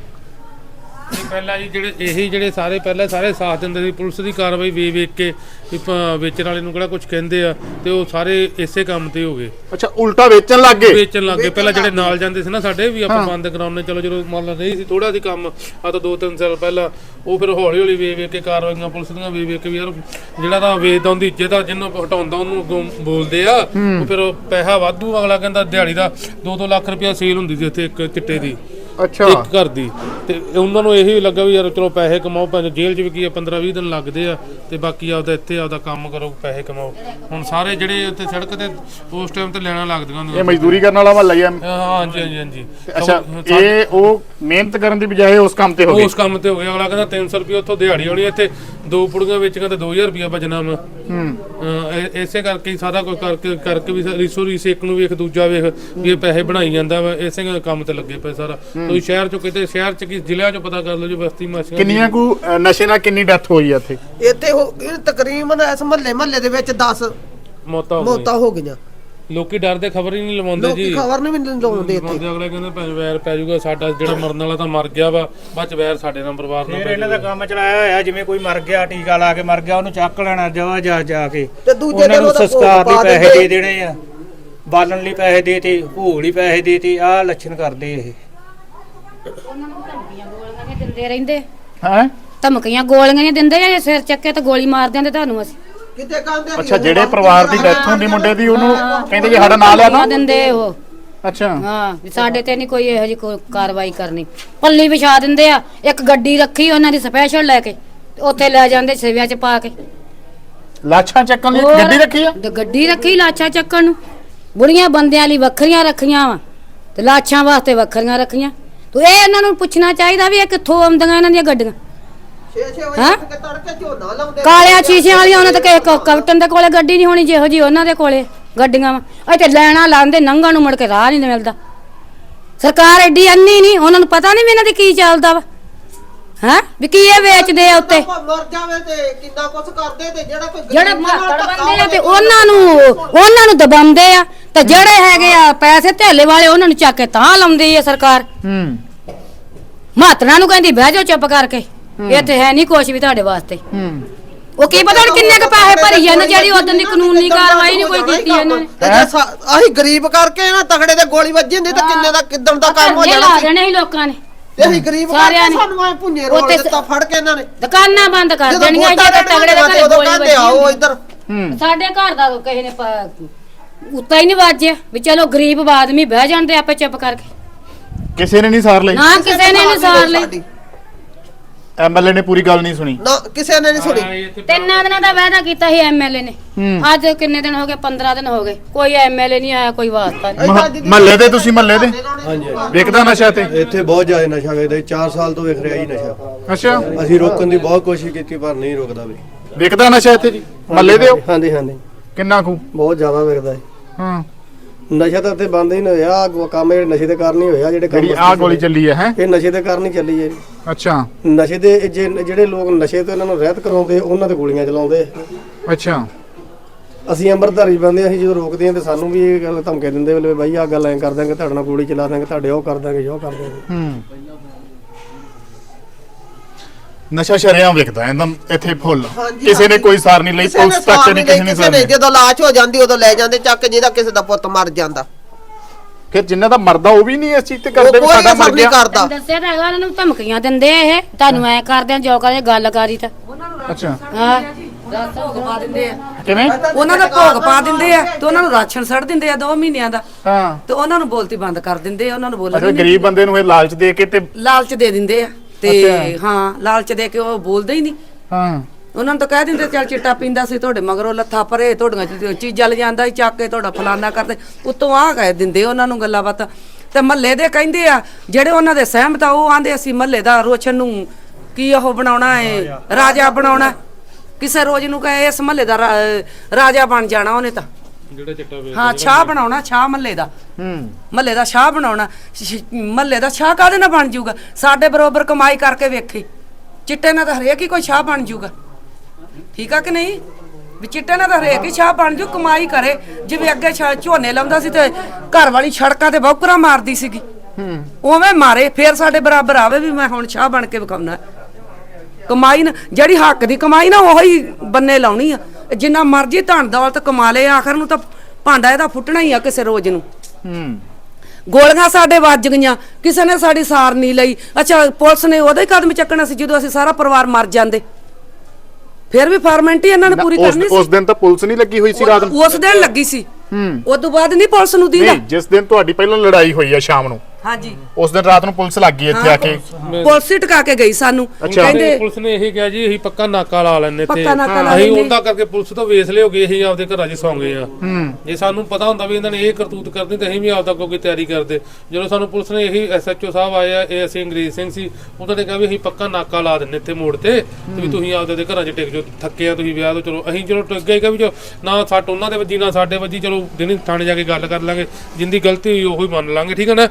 ਇਹ ਪਹਿਲਾਂ ਜੀ ਜਿਹੜੇ ਇਹੀ ਜਿਹੜੇ ਸਾਰੇ ਪਹਿਲਾਂ ਸਾਰੇ ਸਾਥ ਦਿੰਦੇ ਸੀ ਪੁਲਿਸ ਦੀ ਕਾਰਵਾਈ ਵੇਖ ਵੇਖ ਕੇ ਵੀ ਪ- ਵੇਚਣ ਵਾਲੇ ਨੂੰ ਕਿਹੜਾ ਕੁਝ ਕਹਿੰਦੇ ਆ ਤੇ ਉਹ ਸਾਰੇ ਇਸੇ ਕੰਮ ਤੇ ਹੋ ਗਏ। ਅੱਛਾ ਉਲਟਾ ਵੇਚਣ ਲੱਗ ਗਏ? ਵੇਚਣ ਲੱਗ ਗਏ। ਪਹਿਲਾਂ ਜਿਹੜੇ ਨਾਲ ਜਾਂਦੇ ਸੀ ਨਾ ਸਾਡੇ ਵੀ ਆਪਾਂ ਬੰਦ ਕਰਾਉਣੇ ਚਲੋ ਜਦੋਂ ਮੰਨ ਲਾ ਨਹੀਂ ਸੀ ਥੋੜਾ ਸੀ ਕੰਮ ਆ ਤਾਂ ਦੋ ਤਿੰਨ ਸਾਲ ਪਹਿਲਾਂ ਉਹ ਫਿਰ ਹੌਲੀ ਹੌਲੀ ਵੇਖ ਵੇਖ ਕੇ ਕਾਰਵਾਈਆਂ ਪੁਲਿਸ ਦੀਆਂ ਵੇਖ ਵੇਖ ਕੇ ਵੀ ਯਾਰ ਜਿਹੜਾ ਤਾਂ ਵੇਚਦਾ ਇੱਜ਼ਤ ਆ ਜਿਹਨੂੰ ਹਟਾਉਂਦਾ ਉਹਨੂੰ ਅੱਗੋਂ ਬੋਲਦੇ ਆ ਉਹ ਫਿਰ ਉਹ ਪੈਸਾ ਵਾਧੂ ਅਗਲਾ ਕਹਿੰਦਾ ਦਿਹਾੜੀ ਦਾ 2-2 ਲੱਖ ਰੁਪਇਆ ਸੇਲ ਹੁੰਦੀ ਸੀ ਇੱਥੇ ਇੱਕ ਚਿੱਟੇ ਦੀ। ਅੱਛਾ। ਇੱਕ ਘਰ ਦੀ। ਤੇ ਉਹਨਾਂ ਨੂੰ ਇਹੀ ਲੱਗਾ ਵੀ ਯਾਰ ਚਲੋ ਪੈਸੇ ਕਮਾਓ ਭਾਵੇਂ ਜੇਲ੍ਹ 'ਚ ਵੀ ਕੀ ਆ 15 20 ਦਿਨ ਲੱਗਦੇ ਆ ਤੇ ਬਾਕੀ ਆਪਦਾ ਇੱਥੇ ਆਪਦਾ ਕੰਮ ਕਰੋ ਪੈਸੇ ਕਮਾਓ। ਹੁਣ ਸਾਰੇ ਜਿਹੜੇ ਉੱਥੇ ਸੜਕ ਤੇ ਉਸ ਟਾਈਮ ਤੇ ਲੈਣਾ ਲੱਗਦੀਆਂ ਇਹ ਹੁੰਦੀਆਂ ਮਜ਼ਦੂਰੀ ਕਰਨ ਵਾਲਾ ਮਹੱਲਾ ਹੀ ਆ। ਹਾਂਜੀ ਹਾਂਜੀ ਹਾਂਜੀ। ਅੱਛਾ ਇਹ ਉਹ ਮਿਹਨਤ ਕਰਨ ਦੀ ਬਜਾਏ ਉਸ ਕੰਮ ਤੇ ਹੋ ਗਏ ਉਸ ਕੰਮ ਤੇ ਹੋ ਗਿਆ ਅਗਲਾ ਕਹਿੰਦਾ 300 ਰੁਪਏ ਉੱਥੋਂ ਦਿਹਾੜੀ ਆਉਣੀ ਇੱਥੇ ਦੋ ਪੁੜੀਆਂ ਵੇਚੀਆਂ ਤੇ 2000 ਰੁਪਏ ਬਚਣਾ ਵਾ। ਹੂੰ। ਇਸੇ ਕਰਕੇ ਹੀ ਸਾਰਾ ਕੁਝ ਕਰਕੇ ਕਰਕੇ ਵੀ ਰੀਸੋ ਰੀਸ ਇੱਕ ਨੂੰ ਵੇਖ ਦੂਜਾ ਵੇਖ ਵੀ ਇਹ ਪੈਸੇ ਬਣਾਈ ਜਾਂਦਾ ਵਾ। ਇਸੇ ਕੰਮ ਤੇ ਲੱਗੇ ਪਏ ਸਾਰਾ। ਤੁਸੀਂ ਸ਼ਹਿਰ ਚੋਂ ਕਿਤੇ ਸ਼ਹਿਰ ਚ ਕੀ ਜ਼ਿਲ੍ਹਿਆਂ ਚੋਂ ਪਤਾ ਕਰ ਲਓ ਜੋ ਬਸਤੀ ਮਾਸੀਆਂ ਦੀ- ਕਿੰਨੀਆਂ ਕੁ ਅ, ਨਸ਼ੇ ਨਾਲ ਕਿੰਨੀ ਡੈਥ ਹੋਈ ਆ ਇੱਥੇ? ਇੱਥੇ ਹੋ ਇਹ ਤਕਰੀਬਨ ਇਸ ਮਹੱਲੇ ਮਹੱਲੇ ਦੇ ਵਿੱਚ 10 ਮੌਤਾਂ ਹੋ ਮੌਤਾਂ ਹੋ ਗਈਆਂ। ਗਈਆਂ ਲੋਕੀ ਡਰਦੇ ਖਬਰ ਹੀ ਨਹੀਂ ਲਵਾਉਂਦੇ ਲੋਕੀ ਜੀ। ਖਬਰ ਨਹੀਂ ਮੈਨੂੰ ਲਾਉਂਦੇ ਇੱਥੇ। ਲਵਾਉਂਦੇ ਅਗਲੇ ਕਹਿੰਦੇ ਭਾਵੇਂ ਵੈਰ ਪੈ ਜਾਊਗਾ ਸਾਡਾ ਜਿਹੜਾ ਮਰਨ ਵਾਲਾ ਤਾਂ ਮਰ ਗਿਆ ਵਾ ਬਾਅਦ ਚ ਵੈਰ ਸਾਡੇ ਨਾਲ ਪਰਿਵਾਰ ਨਾਲ ਫਿਰ ਪੈ ਇਹਨਾਂ ਦਾ ਕੰਮ ਚਲਾਇਆ ਹੋਇਆ ਜਿਵੇਂ ਕੋਈ ਮਰ ਗਿਆ ਟੀਕਾ ਲਾ ਕੇ ਮਰ ਗਿਆ ਉਹਨੂੰ ਚੱਕ ਲੈਣਾ ਜਵਾ ਜਾ ਜਾ ਕੇ। ਤੇ ਦੂਜੇ ਉਹਨਾਂ ਦਿਨ ਨੂੰ ਉਹਦਾ ਸੰਸਕਾਰ ਪਾ ਲਈ ਪੈਸੇ ਦਿੰਦੇ। ਦੇ ਦੇਣੇ ਆ। ਬਾਲਣ ਲਈ ਪੈਸੇ ਦੇਤੇ ਭੋਗ ਲਈ ਪੈਸੇ ਦੇਤੇ ਆਹ ਲੱਛਣ ਕਰਦੇ ਇਹ। ਉਹਨਾਂ ਨੂੰ ਧਮਕੀਆਂ ਗੋਲੀਆਂ ਨਹੀਂ ਦਿੰਦੇ ਰਹਿੰਦੇ। ਹੈ? ਧਮਕੀਆਂ ਗੋਲੀਆਂ ਨਹੀਂ ਦਿੰਦੇ ਆ ਇਹ ਸਿਰ ਚੱਕੇ ਤੇ ਗੋਲੀ ਮਾਰ ਦਿੰਦੇ ਤੁਹਾਨੂੰ ਅਸੀਂ। ਕਿਤੇ ਕਹਿੰਦੇ ਅੱਛਾ ਜਿਹੜੇ ਪਰਿਵਾਰ ਦੀ ਡੈਥ ਹੁੰਦੀ ਮੁੰਡੇ ਦੀ ਉਹਨੂੰ ਕਹਿੰਦੇ ਜੀ ਸਾਡਾ ਨਾਂ ਲਿਆ ਤਾਂ? ਦਿੰਦੇ ਉਹ। ਅੱਛਾ। ਹਾਂ ਵੀ ਸਾਡੇ ਤੇ ਨਹੀਂ ਕੋਈ ਇਹੋ ਜਿਹੀ ਕੋਈ ਕਾਰਵਾਈ ਕਰਨੀ। ਪੱਲੀ ਵਿਛਾ ਦਿੰਦੇ ਆ ਇੱਕ ਗੱਡੀ ਰੱਖੀ ਉਹਨਾਂ ਦੀ ਸਪੈਸ਼ਲ ਲੈ ਕੇ ਤੇ ਉੱਥੇ ਲੈ ਜਾਂਦੇ ਸਿਵਿਆਂ 'ਚ ਪਾ ਕੇ। ਲਾਸ਼ਾਂ ਚੱਕਣ ਲਈ ਹੋਰ, ਗੱਡੀ ਰੱਖੀ ਆ? ਤੇ ਗੱਡੀ ਰੱਖੀ ਲਾਛਾ ਚੱਕਣ ਨੂੰ। ਬੁੜੀਆਂ ਬੰਦਿਆਂ ਲਈ ਵੱਖਰੀਆਂ ਰੱਖੀਆਂ ਵਾ ਤੇ ਲਾਛਾਂ ਵਾਸਤੇ ਵੱਖਰੀਆਂ ਰੱਖੀਆਂ। ਤੂੰ ਇਹ ਇਹਨਾਂ ਨੂੰ ਪੁੱਛਣਾ ਚਾਹੀਦਾ ਵੀ ਇਹ ਕਿੱਥੋਂ ਆਉਂਦੀਆਂ ਇਹਨਾਂ ਦੀਆਂ ਗੱਡੀਆਂ? 6-6 ਵਜੇ ਹੈਂ? ਉੱਠ ਕੇ ਤੜਕੇ ਝੋਨਾ ਲਾਉਂਦੇ ਕਾਲਿਆਂ ਸ਼ੀਸ਼ਿਆਂ ਵਾਲੀਆਂ ਉਹਨਾਂ ਤੇ ਕਿਸੇ ਕ- ਕੈਪਟਨ ਦੇ ਕੋਲੇ ਗੱਡੀ ਨਹੀਂ ਹੋਣੀ ਜਿਹੋ ਜੀ ਉਹਨਾਂ ਦੇ ਕੋਲੇ ਗੱਡੀਆਂ ਵਾ। ਇੱਥੇ ਲੈਣਾ ਲਾਉਂਦੇ ਨੰਗਾ ਨੂੰ ਮੁੜ ਕੇ ਰਾਹ ਨਹੀਂ ਮਿਲਦਾ। ਸਰਕਾਰ ਐਡੀ ਅੰਨੀ ਨਹੀਂ ਉਹਨਾਂ ਨੂੰ ਪਤਾ ਨਹੀਂ ਵੀ ਇਹਨਾਂ ਦੀ ਕੀ ਚੱਲਦਾ ਵਾ। ਹੈ? ਵੀ ਕੀ ਇਹ ਵੇਚਦੇ ਆ ਉੱਤੇ? ਆਪਾਂ ਮਰ ਜਾਵੇ ਤੇ ਕਿੰਨਾ ਕੁਛ ਕਰਦੇ ਤੇ ਜਿਹੜਾ ਕੋਈ ਜਿਹੜੇ ਗਰੀਬ ਨਾਲ ਮਾਤੜ ਧੱਕਾ ਬੰਦੇ ਆ ਤੇ ਹੋਵੇ, ਉਹਨਾਂ ਨੂੰ ਉਹਨਾਂ ਨੂੰ ਦਬਾਉਂਦੇ ਆ। ਤੇ ਜਿਹੜੇ ਹੈਗੇ ਆ ਪੈਸੇ ਧੇਲੇ ਵਾਲੇ ਉਹਨਾਂ ਨੂੰ ਚੱਕ ਕੇ ਤਾਂ ਲਾਉਂਦੀ ਆ ਸਰਕਾਰ। ਹੂੰ। ਮਾਤੜਾ ਨੂੰ ਕਹਿੰਦੀ ਬਹਿ ਜਾਓ ਚੁੱਪ ਕਰਕੇ। ਇੱਥੇ ਹੈ ਨਹੀਂ ਕੁਛ ਵੀ ਤੁਹਾਡੇ ਵਾਸਤੇ। ਹੂੰ। ਉਹ ਕੀ ਪਤਾ ਹੁਣ ਕਿੰਨੇ ਕ ਪੈਸੇ ਭਰੀ ਜਾਂਦੇ ਜਿਹੜੀ ਉਦੋਂ ਦੀ ਕਾਨੂੰਨੀ ਕਾਰਵਾਈ ਨਹੀਂ ਕੋਈ ਕੀਤੀ ਇਹਨਾਂ ਨੇ। ਤੇ ਜੇ ਸਾ- ਅਸੀਂ ਗਰੀਬ ਕਰਕੇ ਨਾ ਤਗੜੇ ਦੇ ਗੋਲੀ ਵੱਜੀ ਹੁੰਦੀ ਤਾਂ ਕਿੰਨੇ ਦਾ ਕਿਦਣ ਦਾ ਕੰਮ ਹੋ ਧਰਨੇ ਜਾਣਾ ਲਾ ਸੀ। ਦੇਣੇ ਸੀ ਲੋਕਾਂ ਨੇ। ਤੇ ਅਸੀਂ ਗਰੀਬ ਸਾਰਿਆਂ ਕਰਕੇ ਨੇ। ਸਾਨੂੰ ਐ ਪੁੰਨੇ ਰੋਲ ਸ- ਦਿੱਤਾ ਫੜ ਕੇ ਇਹਨਾਂ ਨੇ। ਦੁਕਾਨਾਂ ਬੰਦ ਕਰ ਜਦੋਂ ਦੇਣੀਆਂ ਵੋਟਾਂ ਜੇ ਤਗੜੇ ਦੇ ਘਰੇ ਉਦੋਂ ਗੋਲੀ ਕਹਿੰਦੇ ਆਓ ਵੱਜੀ ਇੱਧਰ। ਹੂੰ। ਸਾਡੇ ਘਰ ਦਾ ਕਿਸੇ ਨੇ ਪ- ਉੱਤਾ ਹੀ ਨਹੀਂ ਵਾਜਿਆ ਵੀ ਚਲੋ ਗਰੀਬ ਆਦਮੀ ਬਹਿ ਜਾਂਦੇ ਆਪੇ ਚੁੱਪ ਕਰਕੇ। ਕਿਸੇ ਨੇ ਨਹੀਂ ਸਾਰ ਲਈ? ਨਾ ਕਿਸੇ ਨੇ ਨਹੀਂ ਸਾਰ ਲਈ। ਐਮਐਲਏ ਨੇ ਪੂਰੀ ਗੱਲ ਨਹੀਂ ਸੁਣੀ। ਨਾ ਕਿਸੇ ਨੇ ਨਹੀਂ ਸੁਣੀ। ਤਿੰਨਾਂ ਦਿਨਾਂ ਦਾ ਵਾਅਦਾ ਕੀਤਾ ਸੀ ਐਮਐਲਏ ਨੇ। ਹੂੰ। ਅੱਜ ਕਿੰਨੇ ਦਿਨ ਹੋ ਗਏ? 15 ਦਿਨ ਹੋ ਗਏ। ਕੋਈ ਐਮਐਲਏ ਨਹੀਂ ਆਇਆ ਕੋਈ ਵਾਸਤਾ ਨਹੀਂ। ਮਹੱਲੇ ਦੇ ਤੁਸੀਂ ਮਹੱਲੇ ਦੇ? ਹਾਂਜੀ ਵੇਖਦਾ ਨਸ਼ਾ ਤੇ ਇੱਥੇ ਬਹੁਤ ਜ਼ਿਆਦਾ ਨਸ਼ਾ ਵੇਚਦਾ 4 ਸਾਲ ਤੋਂ ਵੇਖ ਰਿਹਾ ਜੀ ਨਸ਼ਾ। ਅੱਛਾ। ਅਸੀਂ ਰੋਕਣ ਦੀ ਬਹੁਤ ਕੋਸ਼ਿਸ਼ ਕੀਤੀ ਪਰ ਨਹੀਂ ਰੁਕਦਾ ਵੀ। ਵੇਖਦਾ ਨਸ਼ਾ ਇੱਥੇ ਜੀ? ਮਹੱਲੇ ਦੇ ਹੋ? ਹਾਂਜੀ ਹਾਂਜੀ। ਕਿੰਨਾ ਕੁ? ਬਹੁਤ ਜ਼ਿਆਦਾ ਵੇਖਦਾ ਹੈ ਹਾਂ। ਨਸ਼ਾ ਤਾਂ ਇੱਥੇ ਬੰਦ ਹੀ ਨਹੀਂ ਹੋਇਆ ਆਹ ਕੰਮ ਜਿਹੜੇ ਨਸ਼ੇ ਦੇ ਕਾਰਨ ਹੀ ਹੋਇਆ ਜਿਹੜੇ ਕੰਮ ਜਿਹੜੀ ਆ ਗੋਲੀ ਚੱਲੀ ਹੈ ਹੈ? ਇਹ ਨਸ਼ੇ ਦੇ ਕਾਰਨ ਹੀ ਚੱਲੀ ਹੈ ਜੀ। ਅੱਛਾ। ਨਸ਼ੇ ਦੇ ਜੇ- ਜਿਹੜੇ ਲੋਕ ਨਸ਼ੇ ਤੋਂ ਇਹਨਾਂ ਨੂੰ ਰਹਿਤ ਕਰਾਉਂਦੇ ਉਹਨਾਂ ਤੇ ਗੋਲੀਆਂ ਚਲਾਉਂਦੇ। ਅੱਛਾ। ਅਸੀਂ ਅੰਮ੍ਰਿਤਧਾਰੀ ਬੰਦੇ ਅਸੀਂ ਜਦੋਂ ਰੋਕਦੇ ਹਾਂ ਤੇ ਸਾਨੂੰ ਵੀ ਇਹ ਗੱਲ ਧਮਕੇ ਦਿੰਦੇ ਵੇਲੇ ਬਾਈ ਆਹ ਗੱਲ ਐਂ ਕਰ ਦਾਂਗੇ ਤੁਹਾਡੇ ਨਾਲ ਗੋਲੀ ਚਲਾ ਦਾਂਗੇ ਤੁਹਾਡੇ ਉਹ ਕਰ ਦਾਂਗੇ ਜੋ ਕਰ ਦਾਂਗੇ ਹੂੰ। ਨਸ਼ਾ ਸ਼ਰਿਆਂ ਵਿਕਦਾ ਇਹਦਾ ਇੱਥੇ ਫੁੱਲ। ਹਾਂਜੀ, ਕਿਸੇ ਨੇ ਹਾਂਜੀ। ਕੋਈ ਸਾਰ ਨਹੀਂ ਲਈ ਕਿਸੇ ਨੇ ਪੁਲਿਸ ਤੱਕ ਸਾਰ ਨਹੀਂ ਕਿਸੇ ਨੇ ਕਿਸੇ ਸਾਰ ਨੇ ਨਹੀਂ ਜਦੋਂ ਲਾਸ਼ ਹੋ ਜਾਂਦੀ ਉਦੋਂ ਲੈ ਜਾਂਦੇ ਚੱਕ ਜਿਹਦਾ ਕਿਸੇ ਦਾ ਪੁੱਤ ਮਰ ਜਾਂਦਾ। ਫਿਰ ਜਿਨ੍ਹਾਂ ਦਾ ਮਰਦਾ ਉਹ ਵੀ ਨਹੀਂ ਇਸ ਚੀਜ਼ ਤੇ ਕਰਦੇ ਵੀ ਕੋਈ ਸਾਡਾ ਮਰ ਅਸਰ ਨਹੀਂ ਗਿਆ। ਕਰਦਾ। ਦੱਸਿਆ ਤਾਂ ਹੈਗਾ ਉਹਨਾਂ ਨੂੰ ਧਮਕੀਆਂ ਦਿੰਦੇ ਆ ਇਹ। ਤੁਹਾਨੂੰ ਐ ਕਰਦੇ ਆ ਜੋ ਕਰਦੇ ਗੱਲ ਕਰੀ ਤਾਂ। ਅੱਛਾ। ਹਾਂ। ਭੋਗ ਪਾ ਦਿੰਦੇ ਆ ਕਿਵੇਂ? ਉਹਨਾਂ ਦਾ ਭੋਗ ਪਾ ਦਿੰਦੇ ਆ ਤੇ ਉਹਨਾਂ ਨੂੰ ਰਾਸ਼ਨ ਸੜ ਦਿੰਦੇ ਆ 2 ਮਹੀਨਿਆਂ ਦਾ। ਹਾਂ। ਤੇ ਉਹਨਾਂ ਨੂੰ ਬੋਲਤੀ ਬੰਦ ਕਰ ਦਿੰਦੇ ਆ ਉਹਨਾਂ ਨੂੰ ਬੋਲਣ ਅੱਛਾ ਹੀ ਨਹੀਂ ਗਰੀਬ ਬੰਦੇ ਨੂੰ ਇਹ ਲਾਲਚ ਦੇ ਕੇ ਤੇ ਲਾਲਚ ਦੇ ਦਿੰਦੇ ਆ। ਤੇ। ਹਾਂ ਲਾਲਚ ਦੇ ਕੇ ਉਹ ਬੋਲਦੇ ਹੀ ਨਹੀਂ। ਹਾਂ। ਉਹਨਾਂ ਨੂੰ ਤਾਂ ਕਹਿ ਦਿੰਦੇ ਚੱਲ ਚਿੱਟਾ ਪੀਂਦਾ ਸੀ ਤੁਹਾਡੇ ਮਗਰੋਂ ਲੱਥਾ ਪਰੇ ਤੁਹਾਡੀਆਂ ਚੀਜ਼ਾਂ ਲੈ ਜਾਂਦਾ ਸੀ ਚੱਕ ਕੇ ਤੁਹਾਡਾ ਫਲਾਨਾ ਕਰਦੇ। ਉਤੋਂ ਆਹ ਕਹਿ ਦਿੰਦੇ ਉਹਨਾਂ ਨੂੰ ਗੱਲਾਂ ਬਾਤਾਂ। ਤੇ ਮਹੱਲੇ ਦੇ ਕਹਿੰਦੇ ਆ ਜਿਹੜੇ ਉਹਨਾਂ ਦੇ ਸਹਿਮਤ ਆ ਉਹ ਆਂਦੇ ਅਸੀਂ ਮਹੱਲੇ ਦਾ ਰੋਸ਼ਨ ਨੂੰ ਕੀ ਉਹ ਬਣਾਉਣਾ ਹੈ ਰਾਜਾ। ਬਣਾਉਣਾ। ਕਿਸੇ ਰੋਜ਼ ਨੂੰ ਕਹੇ ਇਸ ਮਹੱਲੇ ਦਾ ਰਾਜਾ ਬਣ ਜਾਣਾ ਉਹਨੇ ਤਾਂ। ਜਿਹੜਾ ਚਿੱਟਾ ਵੇਚ ਹਾਂ ਛਾਹ ਬਣਾਉਣਾ ਛਾਹ ਮਹੱਲੇ ਦਾ। ਹੂੰ। ਮਹੱਲੇ ਦਾ ਸ਼ਾਹ ਬਣਾਉਣਾ ਮਹੱਲੇ ਦਾ ਸ਼ਾਹ ਕਾਹਦੇ ਨਾਲ ਬਣ ਜਾਊਗਾ? ਸਾਡੇ ਬਰੋਬਰ ਕਮਾਈ ਕਰਕੇ ਵੇਖੀ। ਚਿੱਟੇ ਨਾਲ ਤਾਂ ਹਰੇਕ ਹੀ ਕੋਈ ਸ਼ਾਹ ਬਣ ਜਾਊਗਾ। ਠੀਕ ਆ ਕਿ ਨਹੀਂ? ਵੀ ਚਿੱਟੇ ਨਾਲ ਤਾਂ ਹਰੇਕ ਹੀ ਸ਼ਾਹ ਬਣ ਜੂ ਕਮਾਈ ਕਰੇ। ਜਿਵੇਂ ਅੱਗੇ ਛ- ਝੋਨੇ ਲਾਉਂਦਾ ਸੀ ਤੇ ਘਰ ਵਾਲੀ ਸੜਕਾਂ ਤੇ ਬੌਕਰਾਂ ਮਾਰਦੀ ਸੀਗੀ। ਉਵੇਂ ਮਾਰੇ ਫੇਰ ਸਾਡੇ ਬਰਾਬਰ ਆਵੇ ਵੀ ਮੈਂ ਹੁਣ ਸ਼ਾਹ ਬਣ ਕੇ ਵਿਖਾਉਣਾ। ਕਮਾਈ ਨਾ ਜਿਹੜੀ ਹੱਕ ਦੀ ਕਮਾਈ ਨਾ ਉਹੀ ਬੰਨੇ ਲਾਉਣੀ ਆ। ਜਿੰਨਾ ਮਰਜ਼ੀ ਧਨ ਦੌਲਤ ਕਮਾ ਲੇ ਆਖਰ ਨੂੰ ਤਾਂ ਭਾਂਡਾ ਇਹਦਾ ਫੁੱਟਣਾ ਹੀ ਆ ਕਿਸੇ ਰੋਜ਼ ਨੂੰ। ਹੂੰ। ਗੋਲੀਆਂ ਸਾਡੇ ਵੱਜ ਗਈਆਂ ਕਿਸੇ ਨੇ ਸਾਡੀ ਸਾਰ ਨਹੀਂ ਲਈ। ਅੱਛਾ ਪੁਲਿਸ ਨੇ ਉਹਦਾ ਕਦਮ ਚੱਕਣਾ ਸੀ ਜਦੋਂ ਅਸੀਂ ਸਾਰਾ ਪਰਿਵਾਰ ਮਰ ਜਾਂਦੇ। ਫਿਰ ਵੀ ਫਾਰਮੈਲਿਟੀ ਇਹਨਾਂ ਨੇ ਪੂਰੀ ਉਸ ਕਰਨੀ ਉਸ ਸੀ। ਦਿਨ ਤਾਂ ਪੁਲਿਸ ਨਹੀਂ ਲੱਗੀ ਹੋਈ ਸੀ ਰਾਤ ਨੂੰ। ਉਸ ਦਿਨ ਲੱਗੀ ਸੀ। ਹੂੰ। ਉਸ ਤੋਂ ਬਾਅਦ ਨਹੀਂ ਪੁਲਿਸ ਨੂੰ ਦੀਦਾ। ਜਿਸ ਦਿਨ ਤੁਹਾਡੀ ਪਹਿਲਾਂ ਲੜਾਈ ਹੋਈ ਆ ਸ਼ਾਮ ਨੂੰ। ਹਾਂਜੀ। ਉਸ ਦਿਨ ਰਾਤ ਨੂੰ ਪੁਲਿਸ ਲੱਗ ਗਈ ਇੱਥੇ ਆ ਕੇ। ਪੁਲਿਸ। ਹੀ ਟਕਾ ਕੇ ਗਈ ਸਾਨੂੰ। ਕਹਿੰਦੇ ਪੁਲਿਸ ਨੇ ਇਹ ਕਿਹਾ ਜੀ ਅਸੀਂ ਪੱਕਾ ਨਾਕਾ ਲਾ ਲੈਣੇ ਤੇ ਪੱਕਾ ਨਾਕਾ ਲਾ ਅਸੀਂ ਲੈਂਦੇ। ਉਹਦਾ ਕਰਕੇ ਪੁਲਿਸ ਤੋਂ ਵੇਸ ਲਿਓ ਗਏ ਅਸੀਂ ਆਪਦੇ ਘਰਾਂ 'ਚ ਸੌਂ ਗਏ ਆ। ਜੇ ਸਾਨੂੰ ਪਤਾ ਹੁੰਦਾ ਵੀ ਇਹਨਾਂ ਨੇ ਇਹ ਕਰਤੂਤ ਕਰਨੀ ਤੇ ਅਸੀਂ ਵੀ ਆਪਦਾ ਕੋਈ ਤਿਆਰੀ ਕਰਦੇ। ਜਦੋਂ ਸਾਨੂੰ ਪੁਲਿਸ ਨੇ ਇਹੀ ਐਸਐਚਓ ਸਾਹਿਬ ਆਏ ਆ ਇਹ ਅਸੀਂ ਅੰਗਰੇਜ਼ ਸਿੰਘ ਸੀ ਉਹਨਾਂ ਨੇ ਕਿਹਾ ਵੀ ਅਸੀਂ ਪੱਕਾ ਨਾਕਾ ਲਾ ਦਿੰਨੇ ਇੱਥੇ ਮੋੜ ਤੇ ਤੇ ਵੀ ਤੁਸੀਂ ਆਪਦੇ ਦੇ ਘਰਾਂ 'ਚ ਟਿਕ ਜਾਓ ਥੱਕੇ ਆ ਤੁਸੀਂ ਵਿਆਹ ਤੋਂ ਚਲੋ ਅਸੀਂ ਚਲੋ ਟਿਕ ਗਏ ਕਿ ਵੀ ਨਾ ਸੱਟ ਉਹਨਾਂ ਦੇ ਵੱਜੀ ਨਾ ਸਾਡੇ ਵੱਜੀ ਚਲੋ ਦਿਨ ਥਾਣੇ ਜਾ ਕੇ ਗੱਲ ਕਰ ਲਾਂਗੇ ਜਿੰਦੀ ਗਲਤੀ ਹੋਈ ਉਹੀ ਮੰਨ ਲਾਂਗੇ ਠੀਕ ਹੈ ਨਾ?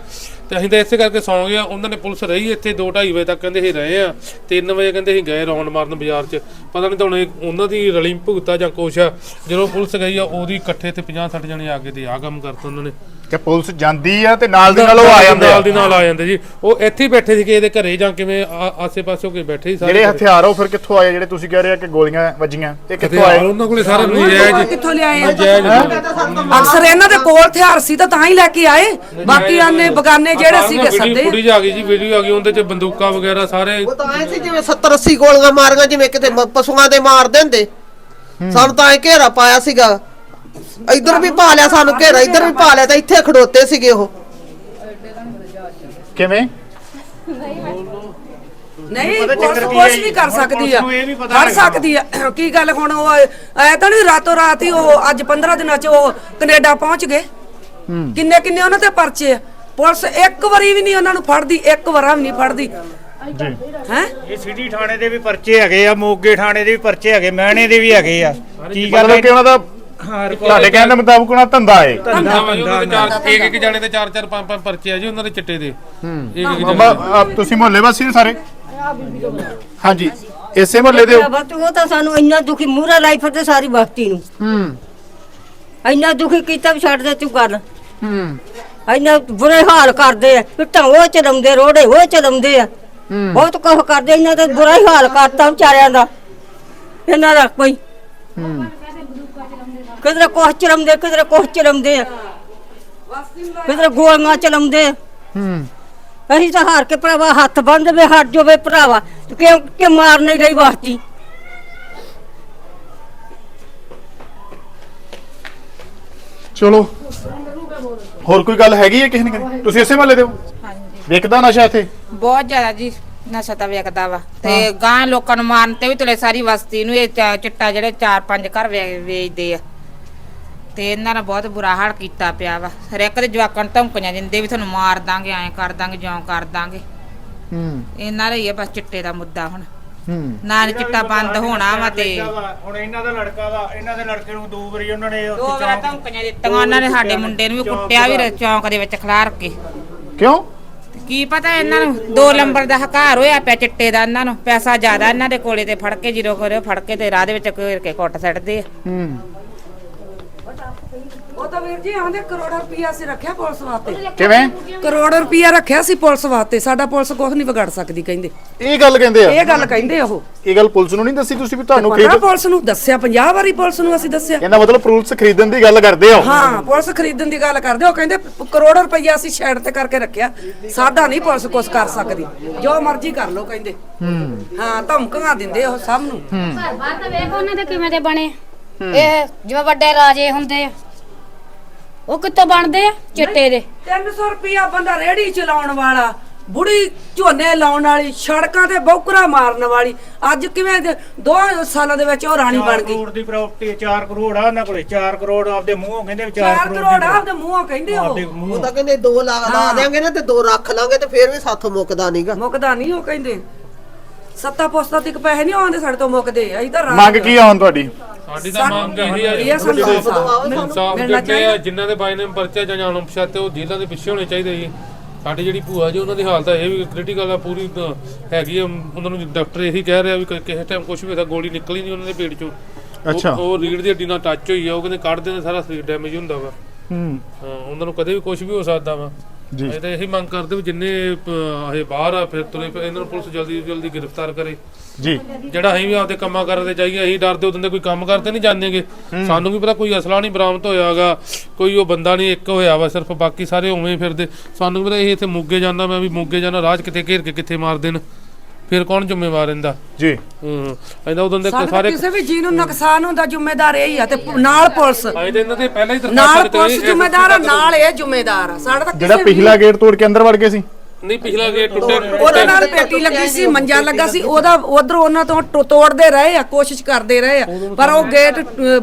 ਤੇ ਅਸੀਂ ਤਾਂ ਇਸੇ ਕਰਕੇ ਸੌਂ ਗਏ ਆ, ਉਹਨਾਂ ਨੇ ਪੁਲਿਸ ਰਹੀ ਇੱਥੇ 2:30 ਵਜੇ ਤੱਕ, ਕਹਿੰਦੇ ਅਸੀਂ ਰਹੇ ਆ। 3 ਵਜੇ ਕਹਿੰਦੇ ਅਸੀਂ ਗਏ ਰੌਂਡ ਮਾਰਨ ਬਾਜ਼ਾਰ 'ਚ। ਪਤਾ ਨਹੀਂ ਤੁਹਾਨੂੰ ਉਹਨਾਂ ਦੀ ਰਲੀ ਭੁਗਤਾ ਜਾਂ ਕੁਛ ਆ। ਜਦੋਂ ਪੁਲਿਸ ਗਈ ਆ, ਉਹਦੀ ਇਕੱਠੇ ਤੇ 50 60 ਜਣੇ ਆ ਕੇ ਤੇ ਆ ਕੰਮ ਕਰਤਾ ਉਹਨਾਂ ਨੇ। ਕਿ ਪੁਲਿਸ ਜਾਂਦੀ ਆ ਤੇ ਨਾਲ ਦੀ ਨਾਲ ਉਹ ਆ ਜਾਂਦੇ ਆ। ਨਾਲ ਦੀ ਨਾਲ ਆ ਜਾਂਦੇ ਜੀ। ਉਹ ਇੱਥੇ ਹੀ ਬੈਠੇ ਸੀਗੇ ਇਹਦੇ ਘਰੇ ਜਾਂ ਕਿਵੇਂ ਆਸੇ-ਪਾਸੇ ਕੇ ਬੈਠੇ ਸੀ ਸਾਰੇ ਜਿਹੜੇ ਹਥਿਆਰ ਉਹ ਫਿਰ ਕਿੱਥੋਂ ਆਏ? ਜਿਹੜੇ ਤੁਸੀਂ ਕਹਿ ਰਹੇ ਆ ਕਿ ਗੋਲੀਆਂ ਵੱਜੀਆਂ ਤੇ ਕਿੱਥੋਂ ਹਥਿਆਰ ਆਏ? ਉਹਨਾਂ ਕੋਲੇ ਸਾਰੇ ਨਜਾਇਜ਼ ਕਿੱਥੋਂ ਲਿਆਏ ਅਕਸਰ ਇਹਨਾਂ ਦੇ ਕੋਲ ਹਥਿਆਰ ਸੀ ਤਾਂ ਤਾਂ ਹੀ ਲੈ ਕੇ ਆਏ। ਬਾਕੀ ਆਨੇ ਬਗਾਨੇ ਜਿਹੜੇ ਸੀਗੇ ਸੱਦੇ। ਫੁਟੇਜ ਆ ਗਈ ਜੀ ਵੀਡੀਓ ਆ ਗਈ ਉਹਦੇ ਚ ਬੰਦੂਕਾਂ ਵਗੈਰਾ ਸਾਰੇ ਉਹ ਤਾਂ ਐ ਸੀ ਜਿਵੇਂ 70 80 ਗੋਲੀਆਂ ਮਾਰੀਆਂ ਜਿਵੇਂ ਕਿਤੇ ਪਸ਼ੂਆਂ ਦੇ ਮਾਰ ਦਿੰਦੇ। ਸਾਨੂੰ ਤਾਂ ਐ ਘੇਰਾ ਪਾਇਆ ਸੀਗਾ। ਇੱਧਰ ਵੀ ਪਾ ਲਿਆ ਸਾਨੂੰ ਘੇਰਾ ਇੱਧਰ ਵੀ ਪਾ ਲਿਆ ਤਾਂ ਇੱਥੇ ਖੜੋਤੇ ਸੀਗੇ ਉਹ। ਕਿਵੇਂ? ਨਹੀਂ ਪੁਲਿਸ ਵੀ ਕਰ ਸਕਦੀ ਆ। ਕਰ ਸਕਦੀ ਆ। ਕੀ ਗੱਲ ਹੁਣ ਉਹ ਐ ਤਾਂ ਨਹੀਂ ਰਾਤੋਂ ਰਾਤ ਹੀ ਉਹ ਅੱਜ 15 ਦਿਨਾਂ ਚ ਉਹ ਕੈਨੇਡਾ ਪਹੁੰਚ ਗਏ। ਕਿੰਨੇ ਕਿੰਨੇ ਉਹਨਾਂ ਤੇ ਪਰਚੇ ਆ? ਪੁਲਿਸ ਇੱਕ ਵਾਰੀ ਵੀ ਨਹੀਂ ਉਹਨਾਂ ਨੂੰ ਫੜਦੀ ਇੱਕ ਵਾਰਾ ਵੀ ਨਹੀਂ ਫੜਦੀ। ਹੈ? ਇਹ ਸਿਟੀ ਥਾਣੇ ਦੇ ਵੀ ਪਰਚੇ ਹੈਗੇ ਆ ਮੋਗੇ ਥਾਣੇ ਦੇ ਵੀ ਪਰਚੇ ਹੈਗੇ ਮਹਿਣੇ ਦੇ ਵੀ ਹੈਗੇ ਆ। ਕੀ ਗੱਲ ਮਤਲਬ ਕਿ ਉਹਨਾਂ ਦਾ ਤੁਹਾਡੇ ਕਹਿਣ ਦੇ ਮੁਤਾਬਕ ਉਹਨਾਂ ਧੰਦਾ ਹੈ। ਧੰਦਾ ਵਾ ਜੀ, ਉਹਨਾਂ ਦੇ। ਚਾਰ ਇੱਕ ਇੱਕ ਜਾਣੇ ਤੇ ਚਾਰ ਚਾਰ ਪੰਜ ਪੰਜ ਪਰਚੇ ਆ ਜੀ ਉਹਨਾਂ ਦੇ ਚਿੱਟੇ ਦੇ। ਇੱਕ ਇੱਕ ਬਾਬਾ ਆਪ ਤੁਸੀਂ ਮੁਹੱਲੇ ਵਾਸੀ ਹੋ ਸਾਰੇ? ਹਾਂਜੀ ਇਸੇ ਮੁਹੱਲੇ ਦੇ ਹੋ? ਬਸ ਉਹ ਤਾਂ ਸਾਨੂੰ ਇੰਨਾ ਦੁਖੀ ਮੂਹਰਾ ਲਾਈ ਫਿਰਦੇ ਸਾਰੀ ਬਸਤੀ ਨੂੰ। ਹੂੰ। ਇੰਨਾ ਦੁਖੀ ਕੀਤਾ ਵੀ ਛੱਡ ਦੇ ਤੂੰ ਗੱਲ। ਹੂੰ। ਇੰਨਾ ਬੁਰੇ ਹਾਲ ਕਰਦੇ ਆ ਪਿੱਟਾਂ ਉਹ ਚਲਾਉਂਦੇ ਰੋੜੇ ਉਹ ਚਲਾਉਂਦੇ ਆ। ਬਹੁਤ ਕੁਝ ਕਰਦੇ ਇਹਨਾਂ ਦਾ ਬੁਰਾ ਹੀ ਹਾਲ ਕਰਤਾ ਵਿਚਾਰਿਆਂ ਦਾ। ਇਹਨਾਂ ਦਾ ਕੋਈ ਕਿਧਰੇ ਕੋਹ ਚਲਾਉਂਦੇ ਕਿਧਰੇ ਕੋਹ ਚਲਾਉਂਦੇ ਆ ਕਿਧਰੇ ਗੋਲੀਆਂ ਚਲਾਉਂਦੇ ਆ ਹੂੰ। ਅਸੀਂ ਤਾਂ ਹਾਰ ਕੇ ਭਰਾਵਾ ਹੱਥ ਬੰਨ੍ਹ ਵੇ ਹਟ ਜਾਵੇ ਭਰਾਵਾ। ਕਿਉਂ ਕਿ ਮਾਰ ਨਹੀਂ ਰਹੀ ਵਾਸਤੀ? ਚਲੋ। ਹੋਰ ਕੋਈ ਗੱਲ ਹੈਗੀ ਹੈ ਕਿਸੇ ਨੇ ਕਰੀ? ਤੁਸੀਂ ਇਸੇ ਮੁਹੱਲੇ ਦੇ ਹੋ? ਵਿਕਦਾ ਨਸ਼ਾ ਇੱਥੇ? ਬਹੁਤ ਜ਼ਿਆਦਾ ਜੀ ਨਸ਼ਾ ਤਾਂ ਵੇਖਦਾ ਵਾ। ਤੇ ਗਾਂ ਲੋਕਾਂ ਨੂੰ ਮਾਰਨ ਤੇ ਵੀ ਤੁਲੇ ਸਾਰੀ ਵਸਤੀ ਨੂੰ ਇਹ ਚ- ਚਿੱਟਾ ਜਿਹੜੇ ਚਾਰ ਪੰਜ ਘਰ ਵੇ- ਵੇਚਦੇ ਆ। ਤੇ ਇਹਨਾਂ ਨੇ ਬਹੁਤ ਬੁਰਾ ਹਾਲ ਕੀਤਾ ਪਿਆ ਵਾ। ਹਰ ਇੱਕ ਦੇ ਜਵਾਕਾਂ ਨੂੰ ਧਮਕੀਆਂ ਦਿੰਦੇ ਵੀ ਤੁਹਾਨੂੰ ਮਾਰ ਦਾਂਗੇ ਐਂ ਕਰ ਦਾਂਗੇ ਜਿਉਂ ਕਰ ਦਾਂਗੇ। ਹੂੰ। ਇਹਨਾਂ ਦਾ ਹੀ ਆ ਬਸ ਚਿੱਟੇ ਦਾ ਮੁੱਦਾ ਹੁਣ। ਹੂੰ। ਨਾ ਨੀ ਚਿੱਟਾ ਬੰਦ ਹੋਣਾ ਵਾ ਤੇ ਹੁਣ ਇਹਨਾਂ ਦਾ ਲੜਕਾ ਵਾ ਇਹਨਾਂ ਦੇ ਲੜਕੇ ਨੂੰ ਦੋ ਵਾਰੀ ਉਹਨਾਂ ਨੇ ਦੋ ਵਾਰ ਧਮਕੀਆਂ ਦਿੱਤੀਆਂ ਉਹਨਾਂ ਨੇ ਸਾਡੇ ਮੁੰਡੇ ਨੂੰ ਵੀ ਕੁੱਟਿਆ ਵੀ ਚੌਂਕ ਦੇ ਵਿੱਚ ਖਿਲਾਰ ਕੇ। ਕਿਉਂ? ਕੀ ਪਤਾ ਇਹਨਾਂ ਨੂੰ ਦੋ ਨੰਬਰ ਦਾ ਹਕਾਰ ਹੋਇਆ ਪਿਆ ਚਿੱਟੇ ਦਾ ਇਹਨਾਂ ਨੂੰ ਪੈਸਾ ਜ਼ਿਆਦਾ ਇਹਨਾਂ ਦੇ ਕੋਲੇ ਤੇ ਫੜ ਕੇ ਜੀਰੋ ਕਰਿਓ ਫੜ ਕੇ ਤੇ ਰਾਹ ਦੇ ਵਿੱਚ ਘੇਰ ਕੇ ਕੁੱਟ ਛੱਡਦੇ ਆ। ਹੂੰ। ਉਹ ਤਾਂ ਵੀਰ ਜੀ ਆਂਦੇ ਕਰੋੜ ਰੱਖਿਆ ਪੁਲਿਸ ਵਾਸਤੇ। ਕਿਵੇਂ? ਕਰੋੜ ਰੁਪਈਆ ਰੱਖਿਆ ਸੀ ਪੁਲਿਸ ਵਾਸਤੇ। ਸਾਡਾ ਪੁਲਿਸ ਕੁਝ ਨਹੀਂ ਵਿਗਾੜ ਸਕਦੀ ਕਹਿੰਦੇ। ਇਹ ਗੱਲ ਕਹਿੰਦੇ ਆ? ਇਹ ਗੱਲ ਕਹਿੰਦੇ ਉਹ। ਇਹ ਗੱਲ ਪੁਲਿਸ ਨੂੰ ਨਹੀਂ ਦੱਸੀ ਤੁਸੀਂ ਵੀ ਤੁਹਾਨੂੰ ਖਰੀਦ ਪੁਲਿਸ ਨੂੰ ਦੱਸਿਆ 50 ਵਾਰੀ ਪੁਲਿਸ ਨੂੰ ਅਸੀਂ ਦੱਸਿਆ। ਇਹਦਾ ਮਤਲਬ ਪੁਲਿਸ ਖਰੀਦਣ ਦੀ ਗੱਲ ਕਰਦੇ ਹੋ ਹਾਂ ਪੁਲਿਸ ਖਰੀਦਣ ਦੀ ਗੱਲ ਕਰਦੇ ਉਹ ਕਹਿੰਦੇ ਕਰੋੜ ਰੁਪਈਆ ਅਸੀਂ ਸ਼ੈਡ ਤੇ ਕਰਕੇ ਰੱਖਿਆ। ਸਾਡਾ ਨਹੀਂ ਪੁਲਿਸ ਕੁਝ ਕਰ ਸਕਦੀ। ਜੋ ਮਰਜ਼ੀ ਕਰ ਲਓ ਕਹਿੰਦੇ। ਹਾਂ। ਧਮਕੀਆਂ ਦਿੰਦੇ ਉਹ ਸਭ ਨੂੰ। ਬਾਤ ਵੇਖ ਉਹਨਾਂ ਦੇ ਕਿਵੇਂ ਦੇ ਬਣੇ। ਇਹ ਜਿਵੇਂ ਵੱਡੇ ਰਾਜੇ ਹੁੰਦੇ ਆ। ਉਹ ਕਿੱਥੋਂ ਬਣਦੇ ਆ? ਚਿੱਟੇ ਦੇ। 300 ਰੁਪਿਆ ਬੰਦਾ ਰੇੜੀ ਚਲਾਉਣ ਵਾਲਾ ਬੁੜੀ ਝੋਨੇ ਲਾਉਣ ਵਾਲੀ ਸੜਕਾਂ ਤੇ ਬੌਕਰਾ ਮਾਰਨ ਵਾਲੀ। ਅੱਜ ਕਿਵੇਂ ਦੇ- ਦੋ ਸਾਲਾਂ ਦੇ ਵਿੱਚ ਉਹ ਰਾਣੀ ਬਣ ਗਈ। ਕਰੋੜ ਦੀ ਪ੍ਰਾਪਰਟੀ 4 ਕਰੋੜ ਆ ਉਹਨਾਂ ਕੋਲੇ 4 ਕਰੋੜ ਆਪਦੇ ਮੂੰਹੋਂ ਕਹਿੰਦੇ ਵੀ 4 4 ਕਰੋੜ ਆ ਉਹਦੇ ਮੂੰਹੋਂ ਕਹਿੰਦੇ ਉਹ ਆਪਦੇ ਉਹ ਮੂੰਹੋਂ ਤਾਂ ਕਹਿੰਦੇ ਦੋ ਲਾ ਲਾ ਦਿਆਂਗੇ ਨਾ ਤੇ ਦੋ ਰੱਖ ਲਾਂਗੇ ਤੇ ਫੇਰ ਵੀ ਸਾਥੋਂ ਮੁੱਕਦਾ ਨਹੀਂਗਾ ਮੁੱਕਦਾ ਨਹੀਂ ਉਹ ਕਹਿੰਦੇ। ਸੱਤਾ ਪੋਸਤਾਂ ਤੱਕ ਪੈਸੇ ਨਹੀਂ ਆਉਂਦੇ ਸਾਡੇ ਤੋਂ ਮੁੱਕਦੇ ਅਸੀਂ ਤਾਂ ਰਾਤ- ਮੰਗ ਕੀ ਆ ਹੁਣ ਤੁਹਾਡੀ? ਸਾਡੀ ਤਾਂ ਮੰਗ ਇਹੀ ਆ ਜੀ। ਇਹ ਸਾਨੂੰ ਇਨਸਾਫ਼ ਜਿਹੜੇ ਆ ਜਿਨ੍ਹਾਂ ਦੇ ਬਾਈ ਨੇ ਪਰਚਾ ਜਾਂ ਜਾਣੋ ਪਛਾਤੇ ਉਹ ਜੇਲ੍ਹਾਂ ਦੇ ਪਿੱਛੇ ਹੋਣੇ ਚਾਹੀਦੇ ਜੀ। ਸਾਡੀ ਜਿਹੜੀ ਭੂਆ ਜੀ ਉਹਨਾਂ ਦੀ ਹਾਲਤ ਇਹ ਵੀ ਕ੍ਰਿਟੀਕਲ ਆ ਪੂਰੀ ਹੈਗੀ ਆ। ਉਹਨਾਂ ਨੂੰ ਡਾਕਟਰ ਇਹੀ ਕਹਿ ਰਿਹਾ ਵੀ ਕਿਸੇ ਟਾਈਮ ਕੁਝ ਵੀ ਹੋਦਾ ਗੋਲੀ ਨਿਕਲੀ ਨਹੀਂ ਉਹਨਾਂ ਦੇ ਪੇਟ ਚੋਂ। ਉਹ- ਅੱਛਾ। ਉਹ ਰੀੜ ਦੀ ਹੱਡੀ ਨਾਲ ਟੱਚ ਹੋਈ ਆ ਉਹ ਕਹਿੰਦੇ ਕੱਢਦੇ ਨੇ ਸਾਰਾ ਸਰੀਰ ਡੈਮੇਜ ਹੁੰਦਾ ਵਾ। ਹੂੰ। ਹਾਂ ਉਹਨਾਂ ਨੂੰ ਕਦੇ ਵੀ ਕੁਝ ਵੀ ਹੋ ਸਕਦਾ ਵਾ। ਜੀ। ਇਹ ਤਾਂ ਇਹੀ ਮੰਗ ਕਰਦੇ ਵੀ ਜਿੰਨੇ ਇਹ ਬਾਹਰ ਆ ਫਿਰ ਤੁਰੇ ਇਹਨਾਂ ਨੂੰ ਪੁਲਿਸ ਜਲਦੀ ਤੋਂ ਜਲਦੀ ਗ੍ਰਿਫਤਾਰ ਕਰੇ। ਜੀ। ਜਿਹੜਾ ਅਸੀਂ ਵੀ ਆਪਦੇ ਕੰਮਾਂ ਕਰਦੇ ਜਾਈਏ ਅਸੀਂ ਡਰਦੇ ਉਦੋਂ ਦੇ ਕੋਈ ਕੰਮ ਕਰਦੇ ਨਹੀਂ ਜਾਂਦੇਗੇ। ਸਾਨੂੰ ਵੀ ਪਤਾ ਕੋਈ ਅਸਲਾ ਨਹੀਂ ਬਰਾਮਦ ਹੋਇਆਗਾ ਕੋਈ ਉਹ ਬੰਦਾ ਨਹੀਂ ਇੱਕ ਹੋਇਆ ਵਾ ਸਿਰਫ ਬਾਕੀ ਸਾਰੇ ਉਵੇਂ ਹੀ ਫਿਰਦੇ। ਸਾਨੂੰ ਵੀ ਪਤਾ ਇਹ ਇੱਥੇ ਮੋਗੇ ਜਾਂਦਾ ਮੈਂ ਵੀ ਮੋਗੇ ਜਾਣਾ ਰਾਜ ਕਿਤੇ ਘੇਰ ਕੇ ਕਿੱਥੇ ਮਾਰ ਦੇਣ। ਫਿਰ ਕੌਣ ਜ਼ਿੰਮੇਵਾਰ ਰਹਿੰਦਾ? ਜੀ। ਹੂੰ ਇਹਦਾ ਉਦੋਂ ਦੇ ਸਾਰੇ ਕਿਸੇ ਵੀ ਜੀ ਨੂੰ ਨੁਕਸਾਨ ਹੁੰਦਾ ਜ਼ਿੰਮੇਦਾਰ ਇਹ ਹੀ ਆ ਤੇ ਨਾਲ ਪੁਲਿਸ। ਤੇ ਇਹਨਾਂ ਦੇ ਪਹਿਲਾਂ ਹੀ ਨਾਲ ਪੁਲਿਸ ਜ਼ਿੰਮੇਦਾਰ ਆ ਨਾਲ ਇਹ ਜ਼ਿੰਮੇਦਾਰ ਆ। ਸਾਡਾ ਤਾਂ ਜਿਹੜਾ ਪਿਛਲਾ ਗੇਟ ਤੋੜ ਕੇ ਅੰਦਰ ਵੜ ਗਏ ਸੀ। ਨਹੀਂ ਪਿਛਲਾ ਗੇਟ ਟੁੱਟੇ ਉਹਦੇ ਨਾਲ ਪੇਟੀ ਲੱਗੀ ਸੀ ਮੰਜਾ ਲੱਗਾ ਸੀ ਉਹਦਾ ਉਧਰ ਉਹਨਾਂ ਤੋਂ ਤੋੜਦੇ ਰਹੇ ਆ ਕੋਸ਼ਿਸ਼ ਕਰਦੇ ਰਹੇ ਆ ਪਰ ਉਹ ਗੇਟ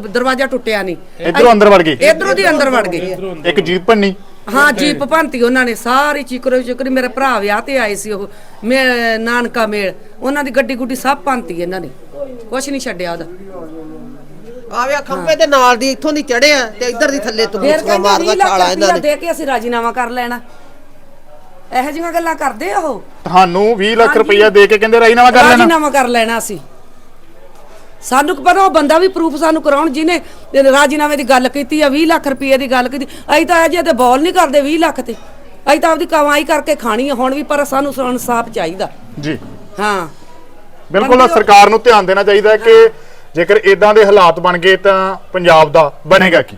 ਦਰਵਾਜ਼ਾ ਟੁੱਟਿਆ ਨਹੀਂ। ਇਧਰੋਂ ਅੰਦਰ ਵੜ ਗਏ। ਇਧਰੋਂ ਦੀ ਅੰਦਰ ਵੜ ਗਏ। ਇੱਕ ਜੀਪ ਭੰਨੀ। ਹਾਂ ਜੀਪ ਭੰਤੀ ਉਹਨਾਂ ਨੇ ਸਾਰੀ ਚੀਕਰੋ ਚਿਕਰੀ ਮੇਰੇ ਭਰਾ ਵਿਆਹ ਤੇ ਆਏ ਸੀ ਉਹ ਮੈਂ ਨਾਨਕਾ ਮੇਲ ਉਹਨਾਂ ਦੀ ਗੱਡੀ ਗੁੱਡੀ ਸਭ ਭੰਤੀ ਇਹਨਾਂ ਨੇ। ਕੁਛ ਨਹੀਂ ਛੱਡਿਆ ਉਹਦਾ। ਆਵੇ ਖੰਭੇ ਦੇ ਨਾਲ ਦੀ ਇੱਥੋਂ ਦੀ ਚੜਿਆ ਤੇ ਇੱਧਰ ਦੀ ਥੱਲੇ ਕਹਿੰਦੇ ਮਾਰਦਾ 20 ਲੱਖ ਛਾਲਾ ਇਹਨਾਂ ਨੇ। ਦੇ ਕੇ ਅਸੀਂ ਰਾਜੀਨਾਮਾ ਕਰ ਲੈਣਾ। ਇਹੋ ਜਿਹੀਆਂ ਗੱਲਾਂ ਕਰਦੇ ਆ ਉਹ? ਤੁਹਾਨੂੰ 20 ਲੱਖ ਰੁਪਈਆ ਦੇ ਕੇ ਕਹਿੰਦੇ ਰਾਜੀਨਾਮਾ ਕਰ ਲੈਣਾ। ਰਾਜੀਨਾਮਾ ਕਰ ਲੈਣਾ ਸੀ ਸਾਨੂੰ ਪਤਾ ਉਹ ਬੰਦਾ ਵੀ ਪ੍ਰੂਫ ਸਾਨੂੰ ਕਰਾਉਣ ਜਿਹਨੇ ਰਾਜੀਨਾਮੇ ਦੀ ਗੱਲ ਕੀਤੀ ਆ 20 ਲੱਖ ਰੁਪਏ ਦੀ ਗੱਲ ਕੀਤੀ ਅਸੀਂ ਤਾਂ ਅਜੇ ਤੇ ਬੋਲ ਨਹੀਂ ਕਰਦੇ 20 ਲੱਖ ਤੇ। ਅਸੀਂ ਤਾਂ ਆਪਦੀ ਕਮਾਈ ਕਰਕੇ ਖਾਣੀ ਆ ਹੁਣ ਵੀ ਪਰ ਸਾਨੂੰ ਇਨਸਾਫ ਚਾਹੀਦਾ। ਜੀ। ਹਾਂ। ਬਿਲਕੁਲ ਸਰਕਾਰ ਨੂੰ ਧਿਆਨ ਦੇਣਾ ਚਾਹੀਦਾ ਕਿ ਜੇਕਰ ਇਦਾਂ ਦੇ ਹਾਲਾਤ ਬਣ ਗਏ ਤਾਂ ਪੰਜਾਬ ਦਾ ਬਣੇਗਾ ਕੀ?